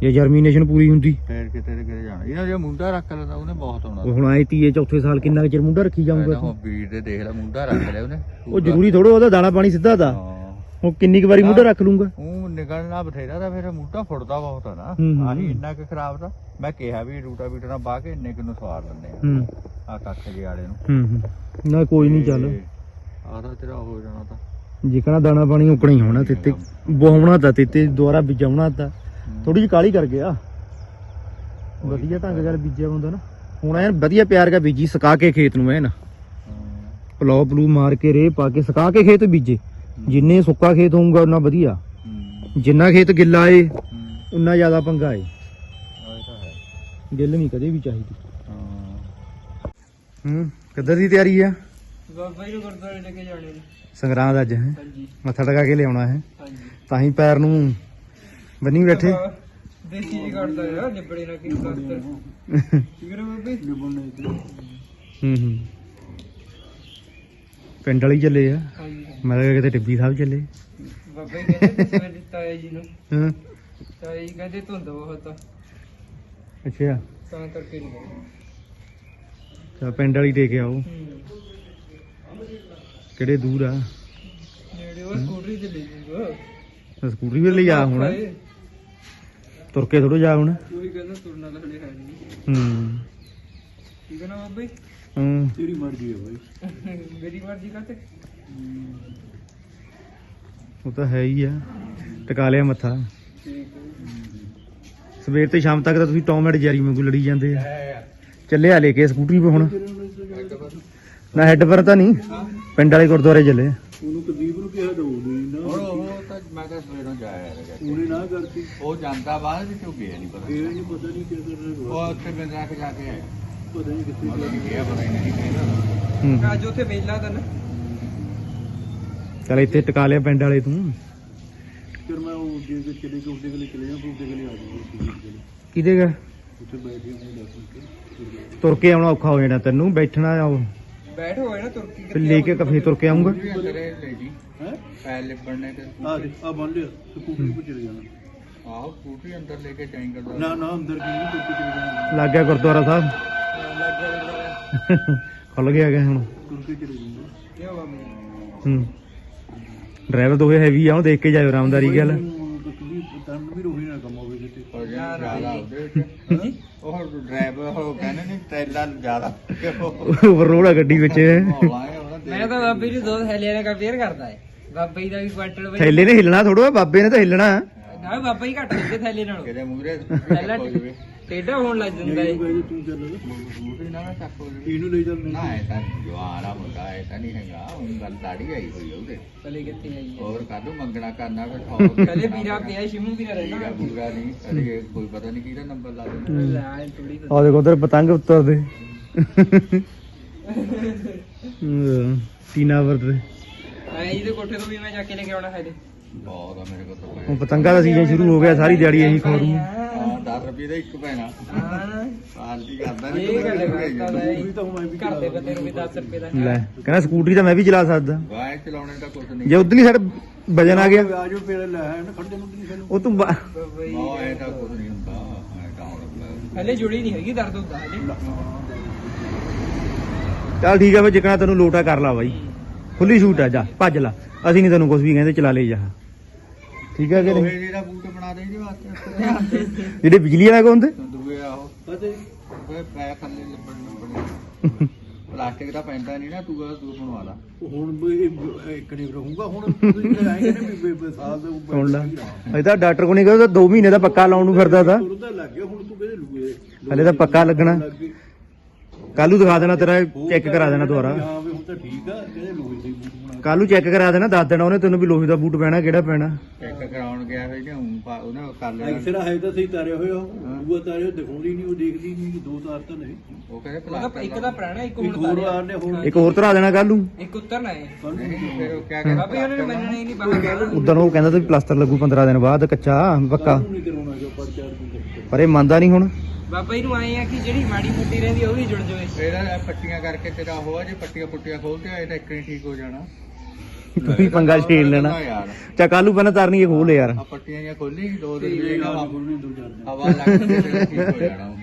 ਜੇ ਜਰਮੀਨੇਸ਼ਨ ਪੂਰੀ ਹੁੰਦੀ। ਫੇਰ ਕਿਤੇ ਤੇ ਕਿਤੇ ਜਾਣਾ। ਇਹਨਾਂ ਜੇ ਮੁੰਡਾ ਰੱਖ ਲੈਂਦਾ ਉਹਨੇ ਬਹੁਤ ਹੋਣਾ ਹੁਣ ਆਏ ਤੀਏ ਚੌਥੇ ਸਾਲ ਕਿੰਨਾ ਚਿਰ ਮੁੰਡਾ ਰੱਖੀ ਜਾਊਗਾ ਉਹ ਵੀਰ ਦੇ ਦੇਖ ਲੈ ਮੁੰਡਾ ਰੱਖ ਲਿਆ ਉਹਨੇ। ਉਹ ਜ਼ਰੂਰੀ ਥੋੜੋ ਉਹਦਾ ਦਾਣਾ ਪਾਣੀ ਸਿੱਧਾ ਦਾ। ਹੁਣ ਕਿੰਨੀ ਕੁ ਵਾਰੀ ਮੁੰਡਾ ਰੱਖ ਲੂੰਗਾ ਉਹ ਨਿਕਲਣਾ ਬਥੇਰਾ ਤਾਂ ਫਿਰ ਮੁੰਡਾ ਫੁੱਟਦਾ ਬਹੁਤ ਆ ਨਾ। ਹੂੰ, ਹੂੰ। ਆਹੀ ਇੰਨਾ ਕੁ ਖਰਾਬ ਤਾਂ। ਮੈਂ ਕਿਹਾ ਵੀ ਰੂਟਾ ਬੀਟਰ ਨਾਲ ਬਾਹ ਕੇ ਇੰਨੇ ਕੁ ਨੂੰ ਸਵਾਰ ਲੈਂਦੇ ਆ। ਹੂੰ। ਆ ਕੱਖ ਜੇ ਵਾਲੇ ਨੂੰ। ਹੂੰ ਹੂੰ। ਨਾ ਕੋਈ ਨਹੀਂ ਚੱਲ। ਆ ਤਾਂ ਤੇਰਾ ਹੋ ਜਾਣਾ ਤਾਂ। ਜਿਕਣਾ ਦਾਣਾ ਪਾਣੀ ਉਕਣਾ ਹੀ ਹੋਣਾ ਤੇ ਤੇ ਬੋਹਣਾ ਤਾਂ ਤੇ ਤੇ ਦੁਆਰਾ ਬੀਜਾਉਣਾ ਤਾਂ। ਥੋੜੀ ਜਿਹੀ ਕਾਲੀ ਕਰ ਗਿਆ। ਵਧੀਆ ਢੰਗ ਨਾਲ ਬੀਜਿਆ ਹੁੰਦਾ ਨਾ। ਹੁਣ ਐਨ ਵਧੀਆ ਪਿਆਰ ਕਾ ਬੀਜੀ ਸੁਕਾ ਕੇ ਖੇਤ ਨੂੰ ਐਨ। ਹਾਂ। ਪਲੋ ਪਲੂ ਮਾਰ ਕੇ ਰੇ ਪਾ ਕੇ ਸੁਕਾ ਕੇ ਖੇਤ ਬੀਜੇ। ਜਿੰਨੇ ਸੁੱਕਾ ਖੇਤ ਹੋਊਗਾ ਉਨਾ ਵਧੀਆ। ਹੂੰ। ਜਿੰਨਾ ਖੇਤ ਗਿੱਲਾ ਏ ਉਨਾ ਜ਼ਿਆਦਾ ਪੰਗਾ ਏ। ਗਿੱਲ ਨਹੀਂ ਕਦੇ ਵੀ ਚਾਹੀਦੀ। ਹਾਂ। ਕਿੱਧਰ ਦੀ ਤਿਆਰੀ ਆ? ਬਾਬਾ ਜੀ ਨੂੰ ਗੁਰਦੁਆਰੇ ਲੈ ਕੇ ਜਾਣੇ ਨੇ। ਸੰਗਰਾਂਦ ਅੱਜ ਹੈ? ਹਾਂਜੀ। ਮੱਥਾ ਟਕਾ ਕੇ ਲਿਆਉਣਾ ਹੈ? ਹਾਂਜੀ। ਤਾਂ ਹੀ ਪੈਰ ਨੂੰ ਬੰਨੀ ਬੈਠੇ। ਦੇਸੀ ਜੀ ਕੱਢਦਾ ਯਾਰ ਨਿਬੜੇ ਨਾ ਕੀ ਕਰਦਾ ਠੀਕ ਹੈ ਬਾਬੇ ਹੂੰ ਹੂੰ। ਪਿੰਡ ਵਾਲੀ ਚੱਲੇ ਆ। ਹਾਂਜੀ। ਮੈਂ ਕਿਹਾ ਕਿਤੇ ਟਿੱਬੀ ਸਾਹਿਬ ਚੱਲੇ। ਬਾਬਾ ਕਹਿੰਦੇ ਸਵੇਰ ਦਿੱਤਾ ਹੈ ਜੀ ਨੂੰ। ਹਾਂ। ਤਾਂ ਜੀ ਕਹਿੰਦੇ ਧੁੰਦ ਬਹੁਤ ਆ, ਅੱਛਾ। ਤਾਂ ਕਰਕੇ ਨਹੀਂ ਗਏ। ਚਾ ਪਿੰਡ ਵਾਲੀ ਦੇ ਕੇ ਆਓ। ਹੂੰ। ਕਿਹੜੇ ਦੂਰ ਆ? ਨੇੜੇ ਉਹ ਸਕੂਟਰੀ ਤੇ ਲੈ ਜੂਗਾ ਤਾਂ ਸਕੂਟਰੀ ਵੀ ਲਈ ਆ ਹੁਣ। ਤੁਰ ਕੇ ਥੋੜਾ ਜਾ ਹੁਣ। ਕੋਈ ਕਹਿੰਦਾ ਤੁਰਨਾ ਤਾਂ ਹਲੇ ਹੈ ਨਹੀਂ। ਹੂੰ। ਠੀਕ ਹੈ ਨਾ ਬਾਬਾ ਹੂੰ। ਤੇਰੀ ਮਰਜ਼ੀ ਹੈ ਬਾਈ। ਮੇਰੀ ਮਰਜ਼ੀ ਕਰਤੇ ਉਹ ਤਾਂ ਹੈ ਹੀ ਆ। ਟਕਾ ਲਿਆ ਮੱਥਾ। ਸਵੇਰ ਤੇ ਸ਼ਾਮ ਤੱਕ ਤਾਂ ਤੁਸੀਂ ਟੌਮ ਐਂਡ ਜੈਰੀ ਵਾਂਗੂ ਲੜੀ ਜਾਂਦੇ ਆ। ਚੱਲਿਆ ਲੈ ਕੇ ਸਕੂਟਰੀ 'ਤੇ ਹੁਣ। ਨਾ ਹੈੱਡ ਪਰ ਤਾਂ ਨਹੀਂ ਪਿੰਡ ਵਾਲੇ ਗੁਰਦੁਆਰੇ ਚੱਲੇ ਉਹਨੂੰ ਕਦੀਪ ਨੂੰ ਕਿਹਾ ਦੋ ਨਹੀਂ ਨਾ। ਹੁਣ ਉਹ ਤਾਂ ਮੈਂ ਤਾਂ ਸਵੇਰੋਂ ਜਾਇਆ ਹੈਗਾ ਉਹਨੇ ਨਾ ਕਰਤੀ ਉਹ ਜਾਂਦਾ ਬਾਅਦ ਵਿੱਚ ਉਹ ਗਿਆ ਨਹੀਂ ਪਤਾ। ਇਹ ਨਹੀਂ ਪਤਾ ਨਹੀਂ ਕਿਹਦਾ ਉਹ ਉੱਥੇ ਜਾ ਕੇ ਜਾ ਕੇ ਆਇਆ। ਪਤਾ ਨਹੀਂ ਕਿੱਥੇ ਗਿਆ। ਹੀ ਨਹੀਂ ਹੂੰ। ਅੱਜ ਉੱਥੇ ਮੇਲਾ ਤਾਂ ਨਾ। ਚੱਲ ਇੱਥੇ ਟਕਾ ਲਿਆ ਪਿੰਡ ਵਾਲੇ ਤੂੰ। ਫਿਰ ਮੈਂ ਉਹ ਜੇ ਕੇ ਚਲੇ ਕੇ ਉਹਦੇ ਕੋਲੇ ਚਲੇ ਜਾ ਫਿਰ ਉਹਦੇ ਕੋਲੇ ਆ ਜਾਊਗਾ ਕਿਹਦੇ ਗਾ ਉੱਥੇ ਬੈਠ ਕੇ ਉਹਨੂੰ ਦੱਸ ਕੇ। ਤੁਰ ਕੇ ਆਉਣਾ ਔਖਾ ਹੋ ਜਾਣਾ ਤੈਨੂੰ ਬੈਠਣਾ ਉਹ। ਬੈਠ ਹੋਏ ਨਾ ਤੁਰਕੀ ਫਿਰ ਲੈ ਕੇ ਕਫੇ ਤੁਰ ਕੇ ਆਉਂਗਾ ਹੈ? ਪੈਰ ਲਿਪੜਨੇ ਤੇ ਆ ਦੇ ਆ ਬੰਨ ਲਿਆ ਸਕੂਟਰੀ ਤੇ ਚਲੇ ਜਾਣਾ। ਆਹ ਸਕੂਟਰੀ ਅੰਦਰ ਲੈ ਕੇ ਜਾਏਂਗਾ ਨਾ ਨਾ ਅੰਦਰ ਕੀ ਨਹੀਂ ਤੁਰ ਕੇ ਚਲੇ ਜਾਣਾ। ਲੱਗ ਗਿਆ ਗੁਰਦੁਆਰਾ ਸਾਹਿਬ। ਲੱਗ ਗਿਆ ਲੱਗਦਾ ਖੁੱਲ ਗਿਆ ਹੁਣ। ਤੁਰ ਕੇ ਚਲੇ ਜਾਣਾ ਜੀ ਹੂੰ। ਡਰਾਈਵਰ ਦੋਵੇਂ ਹੈਵੀ ਆ ਉਹ ਦੇਖ ਕੇ ਜਾਇਓ ਆਰਾਮਦਾਰੀ ਗੱਲ। ਤੁਸੀਂ ਤਨ ਵੀ ਰੋਹੀ ਨਾ ਕੰਮ ਹੋਵੇ ਕਿਤੇ ਯਾਰ ਉਹ ਡਰਾਈਵਰ ਉਹ ਕਹਿੰਦੇ ਨੇ ਟ੍ਰੇਲਰ ਜ਼ਿਆਦਾ ਓਵਰਲੋਡ ਆ ਗੱਡੀ ਵਿੱਚ। ਮੈਂ ਤਾਂ ਬਾਬੇ ਜੀ ਦੋ ਥੈਲੀਆਂ ਨਾਲ ਕੰਪੇਅਰ ਕਰਦਾ ਹੈ ਬਾਬਾ ਜੀ ਦਾ ਵੀ ਕੁਆਂਟਲ ਬਈ। ਥੈਲੇ ਨੇ ਹਿੱਲਣਾ ਥੋੜਾ ਬਾਬੇ ਨੇ ਤਾਂ ਹਿੱਲਣਾ। ਨਾ ਬਾਬਾ ਜੀ ਘੱਟ ਦਿੰਦੇ ਥੈਲੇ ਨਾਲੋਂ। ਕਿਤੇ ਮੂਰੇ ਪਹਿਲਾਂ ਟੇਢਾ ਹੋਣ ਲੱਗ ਜਾਂਦਾ ਹੈ ਤੂੰ ਚੱਲ ਮੂਰੇ ਨਾ ਚੱਕ ਹੋ ਇਹਨੂੰ ਲੈ ਚੱਲ। ਨਾ ਜਵਾਰਾ ਮੁੰਡਾ ਨਹੀਂ ਹੈਗਾ। ਉਹ ਗੱਲ ਦਾੜੀ ਆਈ ਹੋਈ ਆ ਉਹਦੇ। ਚਲੇ ਕਿੱਥੇ ਆਈ ਹੋਰ ਕਾਹਦੋਂ ਮੰਗਣਾ ਕਰਨਾ ਫਿਰ? ਠੋਕ ਕਦੇ ਵੀਰਾ ਪਿਆ ਸ਼ਿਮੂ ਵੀਰਾ ਰਹਿਣਾ ਪੂਰਾ ਨਹੀਂ। ਅਰੇ ਕੋਈ ਪਤਾ ਨਹੀਂ ਕਿਹਦਾ ਨੰਬਰ ਲਾ ਦੇਣਾ ਲੈ ਥੋੜੀ ਆ ਦੇਖੋ ਉਧਰ ਪਤੰਗ ਉੱਤਰਦੇ। ਟੀਨਾ ਵਰਤਦੇ ਆਏ ਇਹਦੇ ਕੋਠੇ ਤੋਂ ਵੀ ਮੈਂ ਜਾ ਕੇ ਲੈ ਕੇ ਆਉਣਾ ਹੈ ਬਹੁਤ ਆ ਮੇਰੇ ਕੋਲ ਤਾਂ ਪਤੰਗਾਂ ਦਾ ਸੀਜ਼ਨ ਸ਼ੁਰੂ ਹੋ ਗਿਆ ਸਾਰੀ ਦਿਹਾੜੀ ਇਹੀ ਖੋਰੂ ਹਾਂ 10 ਰੁਪਏ ਦਾ ਇੱਕ ਪੈਣਾ ਹਾਂ ਪਾਲਟੀ ਕਰਦਾ ਇਹ ਗੱਲ ਕਰਦਾ ਲੈ ਤਾਂ ਮੈਂ ਵੀ ਘਰ ਦੇ ਬੰਦੇ ਨੂੰ ਵੀ 10 ਰੁਪਏ ਦਾ ਲੈ ਕਹਿੰਦਾ ਸਕੂਟਰੀ ਤਾਂ ਮੈਂ ਵੀ ਚਲਾ ਸਕਦਾ। ਗਾਇ ਚਲਾਉਣੇ ਦਾ ਕੁਝ ਨਹੀਂ ਜੇ ਉਧਰਲੀ ਸਾਈਡ ਵਜਨ ਆ ਗਿਆ। ਆਜੋ ਪੇੜ ਲੈ ਨਾ ਖੜਦੇ ਨੂੰ ਨਹੀਂ ਸਾਨੂੰ। ਉਹ ਤੂੰ ਬਾ- ਇਹ ਤਾਂ ਕੁਝ ਨਹੀਂ ਹੁੰਦਾ। ਹਲੇ ਜੁੜੀ ਨਹੀਂ ਹੈਗੀ ਦਰਦ ਹੁੰਦਾ ਹਲੇ ਚੱਲ ਠੀਕ ਆ ਫੇ ਜਿਕਣਾ ਤੈਨੂੰ ਲੋਟਾ ਕਰ ਲਾ ਬਾਈ। ਖੁੱਲੀ ਛੂਟ ਆ ਜਾ ਭੱਜ ਲਾ। ਅਸੀਂ ਨਹੀਂ ਤੈਨੂੰ ਕੁਝ ਵੀ ਕਹਿੰਦੇ ਚਲਾ ਲੈ ਜਾ। ਠੀਕ ਹੈ ਕਿ ਨਹੀਂ? ਲੋਹੇ ਜਿਹੜਾ ਬੂਟ ਬਣਾ ਦੇ ਇਹਦੇ ਵਾਸਤੇ। ਜਿਹੜੇ ਬਿਜਲੀ ਵਾਲਾ ਕੋਲ ਹੁੰਦੇ ਦੂਏ ਆਹੋ ਪਤਾ ਹੀ ਪੈ ਥੱਲੇ ਲੱਭਣ ਲੱਭਣੇ ਪਲਾਸਟਿਕ ਦਾ ਪੈਂਦਾ ਨਹੀਂ ਨਾ ਤੂੰ ਆ ਤੂੰ ਬਣਵਾ ਲਾ। ਹੁਣ ਇੱਕ ਨਹੀਂ ਰਹੂਗਾ ਹੁਣ ਤੁਸੀਂ ਆਏਗੇ ਨਾ ਵੀ ਸਾਲ ਦੇ ਸੁਣ ਲੈ। ਅਜੇ ਤਾਂ ਡਾਕਟਰ ਕੋਲ ਨਹੀਂ ਗਿਆ 2 ਮਹੀਨੇ ਦਾ ਪੱਕਾ ਲਾਉਣ ਨੂੰ ਫਿਰਦਾ ਤਾ। ਤੂੰ ਹਲੇ ਤਾਂ ਪੱਕਾ ਲੱਗਣਾ। ਕੱਲੂ ਦਿਖਾ ਦੇਣਾ ਤੇਰਾ ਚੈੱਕ ਕਰਾ ਦੇਣਾ ਦੁਬਾਰਾ। ਹਾਂ ਵੀ ਹੁਣ ਤਾਂ ਠੀਕ ਆ ਕਹਿੰਦੇ ਲੋਹੇ ਦੇ ਕੱਲੂ ਚੈੱਕ ਕਰਾ ਦੇਣਾ ਦੱਸ ਦੇਣਾ ਉਹਨੇ ਤੈਨੂੰ ਵੀ ਲੋਹੇ ਦਾ ਬੂਟ ਪੈਣਾ ਕਿਹੜਾ ਪੈਣਾ। ਚੈੱਕ ਕਰਾਉਣ ਗਿਆ ਹੋਇਆ ਜਾਂ ਉਹਨੇ ਕਰ ਲੈਣਾ ਐਕਸਰਾ ਹੈ ਤਾਂ ਸਹੀ ਤਾਰੇ ਹੋਏ ਉਹ ਦੂਆ ਤਾਰੇ ਦਿਖਾਉਂਦੀ ਨਹੀਂ ਉਹ ਦੇਖਦੀ ਨਹੀਂ ਦੋ ਤਾਰ ਤਾਂ ਨਹੀਂ। ਉਹ ਕਹਿੰਦੇ ਉਹਦਾ ਇੱਕ ਦਾ ਪੁਰਾਣਾ ਇੱਕ ਹੁਣ ਹੋਰ ਤਾਰਿਆ। ਨੇ ਇੱਕ ਹੋਰ ਧਰਾ ਦੇਣਾ ਕੱਲੂ ਇੱਕ ਉੱਤਰਨਾ ਹੈ ਫਿਰ ਉਹ ਕਿਆ ਬਾਬਾ ਜੀ ਉਹਨਾਂ ਨੇ ਮੰਨਣਾ ਹੀ ਨਹੀਂ ਬਾਬਾ ਕਹਿ ਉਦੋਂ ਉਹ ਕਹਿੰਦਾ ਤੇ ਪਲਾਸਟਰ ਲੱਗੂ 15 ਦਿਨ ਬਾਅਦ ਕੱਚਾ ਪੱਕਾ। ਨਹੀਂ ਕਰਾਉਣਾ ਜੋ ਪਰ ਇਹ ਮੰਨਦਾ ਨਹੀਂ ਹੁਣ। ਬਾਬਾ ਜੀ ਨੂੰ ਆਏ ਆ ਕਿ ਜਿਹੜੀ ਮਾੜੀ ਮੁੱਟੀ ਰਹਿੰਦੀ ਉਹ ਵੀ ਜੁੜ ਜਾਵੇ। ਇਹਦਾ ਪੱਟੀਆਂ ਕਰਕੇ ਤੇਰਾ ਹੋਆ ਜੇ ਪੱਟੀਆਂ ਪੁੱਟੀਆਂ ਖੋਲਦੇ ਆ ਇਹ ਤਾਂ ਇੱਕ ਨਹੀਂ ਠੀਕ ਹੋ ਜਾਣਾ। ਤੂੰ ਵੀ ਪੰਗਾ ਛੇੜ ਲੈਣਾ। ਯਾਰ। ਚਾ ਕੱਲੂ ਪਹਿਲਾਂ ਤਰਨੀ ਇਹ ਖੋਲ ਯਾਰ। ਆ ਪੱਟੀਆਂ ਜਾਂ ਖੋਲੀ ਦੋ ਦਿਨ ਵੀ ਹਵਾ ਹਵਾ ਲੱਗ ਕੇ ਠੀਕ ਹੋ ਜਾਣਾ।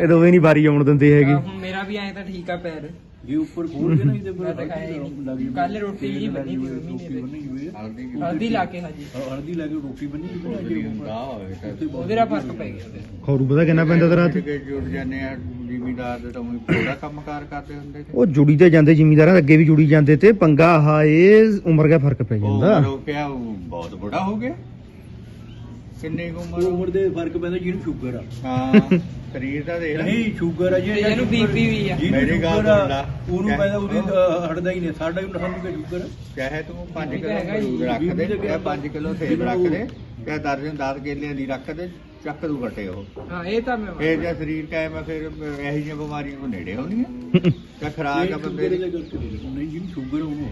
ਇਹ ਦੋਵੇਂ ਨਹੀਂ ਬਾਰੀ ਆਉਣ ਦਿੰਦੇ ਹੈਗੇ। ਹੁਣ ਮੇਰਾ ਵੀ ਆਏ ਤਾਂ ਠੀਕ ਆ ਪੈਰ। ਜੇ ਉੱਪਰ ਖੋਲ ਕੇ ਨਹੀਂ ਤੇ ਮੈਂ ਤਾਂ ਖਾਇਆ ਹੀ ਨਹੀਂ ਕੱਲ ਰੋਟੀ ਜੀ ਬਣੀ ਸੀ ਮੰਮੀ ਨੇ ਤੇ ਹਲਦੀ ਹਲਦੀ ਲਾ ਕੇ ਹਾਜੀ ਹਲਦੀ ਲਾ ਕੇ ਰੋਟੀ ਬਣੀ ਕਿ ਹੁੰਦਾ ਹੋਵੇ ਤਾਂ। ਉਹਦੇ ਫ਼ਰਕ ਪੈ ਗਿਆ। ਖੌਰੂ ਪਤਾ ਕਿੰਨਾ ਪੈਂਦਾ ਕੇ ਜੁੜ ਜਾਂਦੇ ਆ ਜ਼ਿਮੀਦਾਰ ਦੇ ਤਾਂ ਉਹੀ ਥੋੜਾ ਕੰਮਕਾਰ ਕਰਦੇ ਹੁੰਦੇ ਤੇ। ਉਹ ਜੁੜੀ ਤੇ ਜਾਂਦੇ ਜ਼ਿਮੀਦਾਰਾਂ ਅੱਗੇ ਵੀ ਜੁੜੀ ਜਾਂਦੇ ਤੇ ਪੰਗਾ ਹਾਏ ਉਮਰ ਦਾ ਫ਼ਰਕ ਪੈ ਜਾਂਦਾ। ਉਹ ਕਿਹਾ ਉਹ ਬਹੁਤ ਬੁੜਾ ਹੋ ਗਿਆ। ਕਿੰਨੇ ਕੁ ਉਮਰ? ਉਮਰ ਦੇ ਫ਼ਰਕ ਪੈਂਦਾ ਜਿਹਨੂੰ ਸ਼ੂਗਰ ਆ। ਹਾਂ। ਸਰੀਰ ਦਾ ਦੇਖ ਨਹੀਂ ਸ਼ੂਗਰ ਆ ਤੇ ਇਹਨੂੰ ਬੀਪੀ ਵੀ ਆ। ਮੇਰੀ ਗੱਲ ਸੁਣ ਲਾ। ਉਹਨੂੰ ਪੈਦਾ ਉਹਦੀ ਹਟਦਾ ਹੀ ਨਹੀਂ ਸਾਡਾ ਵੀ ਸਾਨੂੰ ਕਿ ਸ਼ੂਗਰ ਚਾਹੇ ਤੂੰ 5 ਕਿਲੋ ਅਮਰੂਦ ਰੱਖ ਦੇ ਚਾਹੇ 5 ਕਿਲੋ ਸੇਬ ਰੱਖ ਦੇ ਚਾਹੇ ਦਰਜਨ 10 ਕੇਲੇ ਦੀ ਰੱਖ ਦੇ ਚੱਕ ਦੂ ਘਟੇ ਉਹ। ਹਾਂ ਇਹ ਤਾਂ ਮੈਂ ਫੇਰ ਜੇ ਸਰੀਰ ਕਾਇਮ ਆ ਫਿਰ ਇਹੋ ਜਿਹੀਆਂ ਬਿਮਾਰੀਆਂ ਕੋ ਨੇੜੇ ਹੋਣੀਆਂ ਜਾਂ ਖਰਾਕ ਆ ਬੰਦੇ ਦੀ। ਨਹੀਂ ਜਿਹਨੂੰ ਸ਼ੂਗਰ ਉਹਨੂੰ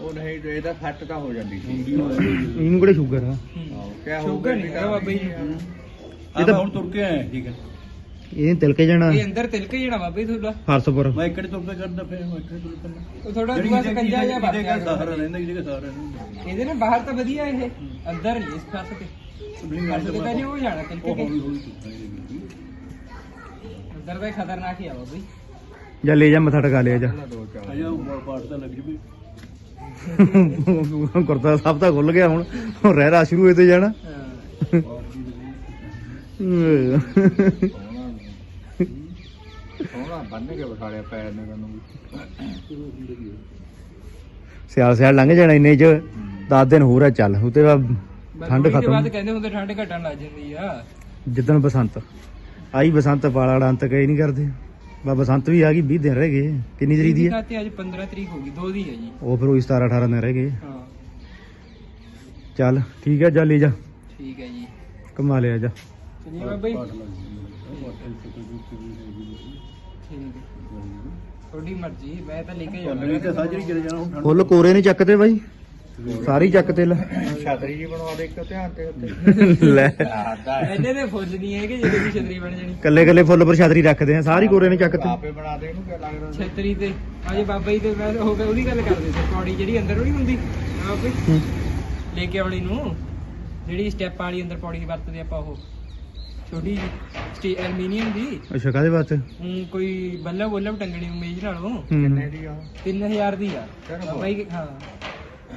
ਉਹ ਨਹੀਂ ਤੇ ਇਹਦਾ ਫੱਟ ਤਾਂ ਹੋ ਜਾਂਦੀ ਸੀ। ਇਹਨੂੰ ਕਿਹੜੇ ਸ਼ੂਗਰ ਆ? ਕਿਆ ਹੋ ਸ਼ੂਗਰ ਨਹੀਂ ਹੈਗਾ ਬਾਬਾ ਜੀ। ਇਹ ਤਾਂ ਹੁਣ ਤੁਰ ਕੇ ਆਏ ਠੀਕ ਹੈ। ਇਹ ਤਿਲਕੇ ਜਾਣਾ। ਇਹ ਅੰਦਰ ਤਿਲਕ ਜਾਣਾ ਬਾਬੇ ਤੁਹਾਡਾ? ਫਰਸਪੁਰ ਮੈਂ ਇਕੜੇ ਤੁਰ ਕੇ ਕਰਦਾ ਪਿਆ ਮੈਂ ਇਕੜੇ ਤੁਰ ਪੈਂਦਾ ਉਹ ਥੋੜਾ ਦੂਆ ਸਕੰਜਾ ਜਾਂ ਇਹਦੇ ਘਰ ਸਹਾਰਾ ਰਹਿੰਦਾ ਇਹਦੇ ਘਰ ਸਹਾਰਾ ਰਹਿੰਦਾ। ਇਹਦੇ ਨਾਲ ਬਾਹਰ ਤਾਂ ਵਧੀਆ ਇਹ। ਅੰਦਰ ਨਹੀਂ ਇਸ ਫਰਸ ਤੇ। ਫਰਸ ਤੇ ਪਹਿਲੇ ਉਹ ਜਾਣਾ ਤਿਲਕ ਕੇ। ਅੰਦਰ ਦਾ ਹੀ ਖਤਰਨਾਕ ਹੀ ਆ ਬਾਬੇ। ਜਾਂ ਲੈ ਜਾ ਮੱਥਾ ਟਕਾ ਲਿਆ ਜਾ। ਅਜਾ ਉਹ ਪਾਠ ਤਾਂ ਲੱਗ ਜਵੇ। ਗੁਰਦਾ ਸਭ ਤਾਂ ਖੁੱਲ ਗਿਆ ਹੁਣ। ਹੁਣ ਰਹਿ ਰਾ ਸ਼ੁਰੂ ਹੋਏ ਤੇ ਜਾਣਾ। ਹਾਂ। ਸੋਹਣਾ ਬੰਨ ਕੇ ਬਿਠਾੜਿਆ ਪੈਰ ਨੇ ਤੈਨੂੰ। ਸਿਆਲ ਸਿਆਲ ਲੰਘ ਜਾਣਾ ਇੰਨੇ ਚ 10 ਦਿਨ ਹੋਰ ਆ ਚੱਲ ਉਤੇ ਬਾਅਦ ਠੰਡ ਖਤਮ। ਬਾਅਦ ਕਹਿੰਦੇ ਹੁੰਦੇ ਠੰਡ ਘਟਣ ਲੱਗ ਜਾਂਦੀ ਆ। ਜਿੱਦਣ ਬਸੰਤ ਆਈ ਬਸੰਤ ਪਾਲਾ ਅੰਤ ਕਈ ਨਹੀਂ ਕਰਦੇ। ਬਾ ਬਸੰਤ ਵੀ ਆ ਗਈ 20 ਦਿਨ ਰਹਿ ਗਏ ਕਿੰਨੀ ਤਰੀਕ ਦੀ ਹੈ ਅੱਜ 15 ਤਰੀਕ ਹੋ ਗਈ ਦੋ ਦੀ ਹੈ ਜੀ। ਉਹ ਫਿਰ ਉਹ 17 18 ਦਿਨ ਰਹਿ ਗਏ। ਹਾਂ। ਚੱਲ ਠੀਕ ਹੈ ਜਾ ਲੈ ਜਾ। ਠੀਕ ਹੈ ਜੀ। ਕਮਾ ਲਿਆ ਜਾ। ਚਲਿਏ ਜਾਂਦਾ। ਠੀਕ ਹੈ ਤੁਹਾਡੀ ਮਰਜ਼ੀ ਮੈਂ ਤਾਂ ਲੈ ਕੇ ਚੱਲ ਜਾਣਾ ਤੇ ਸਾਜਰੀ ਚਲੇ ਜਾਣਾ ਹੁਣ ਫੁੱਲ ਕੋਰੇ ਨੇ ਚੱਕਤੇ ਬਾਈ? ਸਾਰੀ ਚੱਕਤੇ ਲੈ। ਛਤਰੀ ਜੀ ਬਣਵਾ ਦੇ ਇੱਕ ਧਿਆਨ ਤੇ ਉੱਤੇ। ਲੈ। ਇਹਨੇ ਦੇ ਫੁੱਲ ਨਹੀਂ ਹੈਗੇ ਜਿਹੜੇ ਦੀ ਛਤਰੀ ਬਣ ਜਾਣੀ। ਕੱਲੇ ਕੱਲੇ ਫੁੱਲ ਪਰ ਛਤਰੀ ਰੱਖਦੇ ਆ ਸਾਰੀ ਕੋਰੇ ਨੇ ਚੱਕਤੇ ਆਪੇ ਬਣਾ ਦੇ ਇਹਨੂੰ ਕੀ ਲੱਗਦਾ ਛਤਰੀ ਤੇ ਅਜੇ ਬਾਬਾ ਜੀ ਤੇ ਮੈਂ ਹੋ ਗਿਆ ਉਹਦੀ ਗੱਲ ਕਰਦੇ ਸੀ। ਪੌੜੀ ਜਿਹੜੀ ਅੰਦਰ ਉਹ ਨਹੀਂ ਹੁੰਦੀ। ਹੂੰ। ਲੈ ਕੇ ਆਉਣੀ ਨੂੰ ਜਿਹੜੀ ਸਟੈਪ ਵਾਲੀ ਅੰਦਰ ਪੌੜੀ ਦੀ ਵਰਤਦੇ ਆਪਾਂ ਉਹ। ਛੋਟੀ ਸਟੀ ਐਲੂਮੀਨੀਅਮ ਦੀ। ਅੱਛਾ ਕਾਦੇ ਵਾਸਤੇ? ਹੁਣ ਕੋਈ ਬੱਲਾ ਬੱਲਾ ਟੰਗਣੀ ਮੇਜ ਨਾਲੋਂ ਹੂੰ। ਦੀ ਆ? 3000 ਦੀ ਆ। ਬਾਬਾ ਜੀ ਹਾਂ।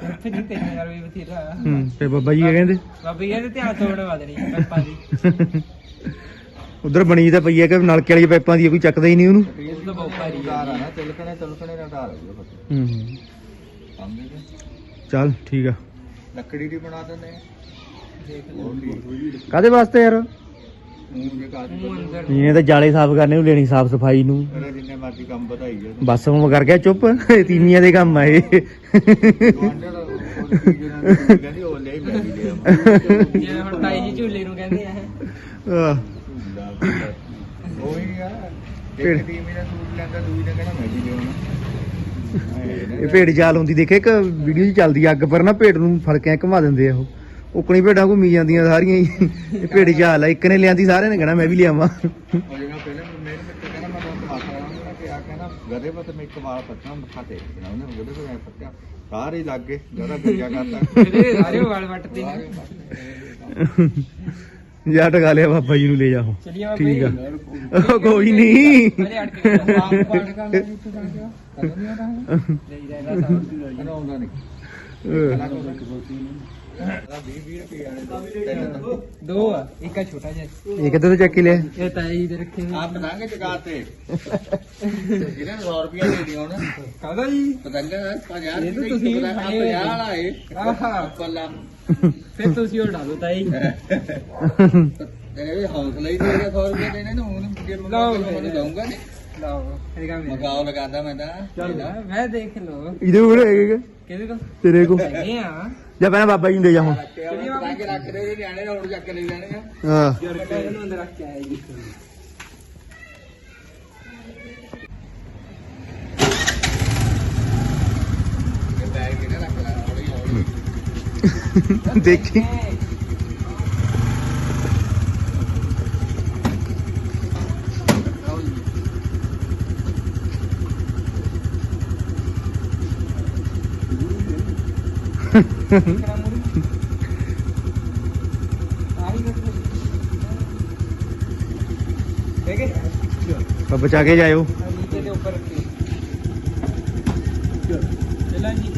ਇੱਥੇ ਨਹੀਂ 3000 ਵੀ ਬਥੇਰਾ। ਹੂੰ ਤੇ ਬਾਬਾ ਜੀ ਕੀ ਕਹਿੰਦੇ? ਬਾਬਾ ਜੀ ਇਹਦੇ ਧਿਆਨ ਤੋਂ ਬਣਵਾ ਦੇਣੀ ਪੈਪਾਂ ਦੀ ਉਧਰ ਬਣੀ ਤਾਂ ਪਈ ਹੈ ਕਿ ਨਲਕੇ ਵਾਲੀ ਪਾਈਪਾਂ ਦੀ ਕੋਈ ਚੱਕਦਾ ਹੀ ਨਹੀਂ ਉਹਨੂੰ? ਇਹ ਤਾਂ ਬਹੁਤ ਭਾਰੀ ਆ। ਤਿਲਕਣੇ ਤਿਲਕਣੇ ਹੈ ਹੂੰ? ਚੱਲ ਠੀਕ ਆ। ਲੱਕੜੀ ਦੀ ਬਣਾ ਦਿੰਦੇ ਕਾਦੇ ਵਾਸਤੇ ਯਾਰ? ਮੂੰਹ ਅੰਦਰ ਇਹਨੇ ਤਾਂ ਜਾਲੇ ਸਾਫ਼ ਕਰਨੇ ਨੂੰ ਲੈਣੀ ਸਾਫ਼ ਸਫ਼ਾਈ ਨੂੰ। ਇਹਦਾ ਜਿੰਨੇ ਮਰਜ਼ੀ ਕੰਮ ਵਧਾਈ ਜਾ ਬਸ ਹੁਣ ਕਰ ਗਿਆ ਚੁੱਪ ਇਹ ਦੇ ਕੰਮ ਆ ਇਹ। ਗਵਾਂਢਣ ਦਾ ਉਹ ਚੀਜ਼ ਇਹਨਾਂ ਨੂੰ ਕਹਿੰਦੀ ਉਹ ਲੈ ਮੈਂ ਵੀ ਲਿਆ। ਜਿਵੇਂ ਹੁਣ ਤਾਈ ਜੀ ਝੂਲੇ ਨੂੰ ਕਹਿੰਦੇ ਆ ਆਹ, ਉਹੀ ਆ। ਇੱਕ ਟੀਮ ਇਹਦਾ ਸੂਟ ਲੈਂਦਾ ਦੂਜੀ ਨੇ ਕਹਿੰਦਾ ਮੈਂ ਵੀ ਲਿਆਉਣਾ। ਇਹ ਭੇਡ ਚਾਲ ਹੁੰਦੀ ਦੇਖੇ ਇੱਕ ਵੀਡੀਓ 'ਚ ਚੱਲਦੀ ਆ, ਅੱਗ ਪਰ ਨਾ ਭੇਡ ਨੂੰ ਫੜ ਕੇ ਐਂ ਘੁਮਾ ਦਿੰਦੇ ਆ ਉਹ। ਉਕਣੀ ਭੇਡਾਂ ਘੁੰਮੀ ਜਾਂਦੀਆਂ ਸਾਰੀਆਂ ਹੀ। ਇਹ ਭੇਡ ਚਾਲ ਆ ਇੱਕ ਨੇ ਲਿਆਂਦੀ ਸਾਰਿਆਂ ਨੇ ਕਹਿਣਾ ਮੈਂ ਵੀ ਲਿਆਵਾਂ। ਮੈਂ ਇੱਕ ਵਾਰ ਪੱਟਣਾ ਮੱਥਾ ਟੇਕ ਦੇਣਾ ਉਹਨੇ ਪੱਟਿਆ ਸਾਰੇ ਲੱਗ ਗਏ ਗੱਜਾ ਕਰਤਾ ਇਹਦੇ ਸਾਰੇ ਵਾਲ ਵੱਟਦੇ ਨੇ ਜਾ। ਟਕਾ ਲਿਆ ਬਾਬਾ ਜੀ ਨੂੰ। ਲੈ ਜਾਓ ਠੀਕ ਆ ਕੋਈ ਨਹੀਂ ਨਹੀਂ ਆਉਂਦਾ ਨਹੀਂ। ਰਹਿਣਾ ਨਹੀਂ ਅਹ, ਕਲਾ ਕੋਲ ਇੱਕ ਬੋਤੀ ਨਹੀਂ 20 20 ਰੁਪਏ ਆਣੇ ਤਿੰਨ ਤਾਂ ਦੋ ਆ ਇੱਕ ਆ ਛੋਟਾ ਜਿਹਾ। ਇਹ ਕਿੱਧਰ ਤੋਂ ਚੱਕ ਕੇ ਲਿਆ। ਜੀ ਦੇ ਰੱਖੇ ਹੋਏ। ਆਪ ਪਤੰਗ ਚਕਾਤੇ ਜਿਹਨੇ 100 ਰੁਪਏ ਦੇ ਦਿਓ ਨਾ। ਕਾਹਦਾ ਜੀ? ਪਤੰਗ 50 ਇਹ ਤਾਂ ਰੁਪਏ ਤੁਸੀਂ ਪਤੰਗ ਖਾਏ 50 ਵਾਲਾ ਏ ਆਹਾ। ਪੱਲਾ। ਫਿਰ ਤੁਸੀਂ ਉਡਾ ਦੋ ਤਾਈ। ਤੇਰੇ ਵੀ ਹੌਸਲਾ ਹੀ ਦੇਗਾ 100 ਰੁਪਏ ਦੇਣੇ ਨਾ ਹੁਣ ਜੇ ਮੈਂ ਲਓ ਮੈਨੂੰ ਦਊਂਗਾ ਨਹੀਂ। ਲਾਓ ਇਹ ਕੰਮ ਹੈ ਮਗਾਓ ਲਗਾਦਾ ਮੈਂ ਤਾਂ। ਚੱਲ ਮੈਂ ਦੇਖ ਲਓ। ਇਹਦੇ ਕੋਲ ਹੈਗੇ ਕਿਹਦੇ ਤੋਂ ਤੇਰੇ ਕੋ ਹੈਗੇ ਆ। ਜਾ ਪਹਿਲਾਂ ਬਾਬਾ ਜੀ ਨੂੰ ਲੈ ਜਾ ਹੁਣ। ਪਤੰਗ ਰੱਖ ਦੇ ਨਿਆਣੇ ਹੁਣ ਚੱਕ ਲੈ ਜਾਣੇ ਆ ਹਾਂ। ਇਹਨੂੰ ਅੰਦਰ ਰੱਖ ਕੇ ਆਇਆ ਜੀ ਦੇਖੀ। ਦੇਖ ਬਚਾ ਕੇ ਜਾਇਓ। ਨੀਚੇ ਦੇ ਉੱਪਰ ਰੱਖੇ ਚੱਲਾਂ ਜੀ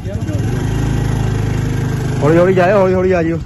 ਹੌਲੀ ਹੌਲੀ ਜਾਇਓ, ਹੌਲੀ ਹੌਲੀ ਆ ਜਿਓ।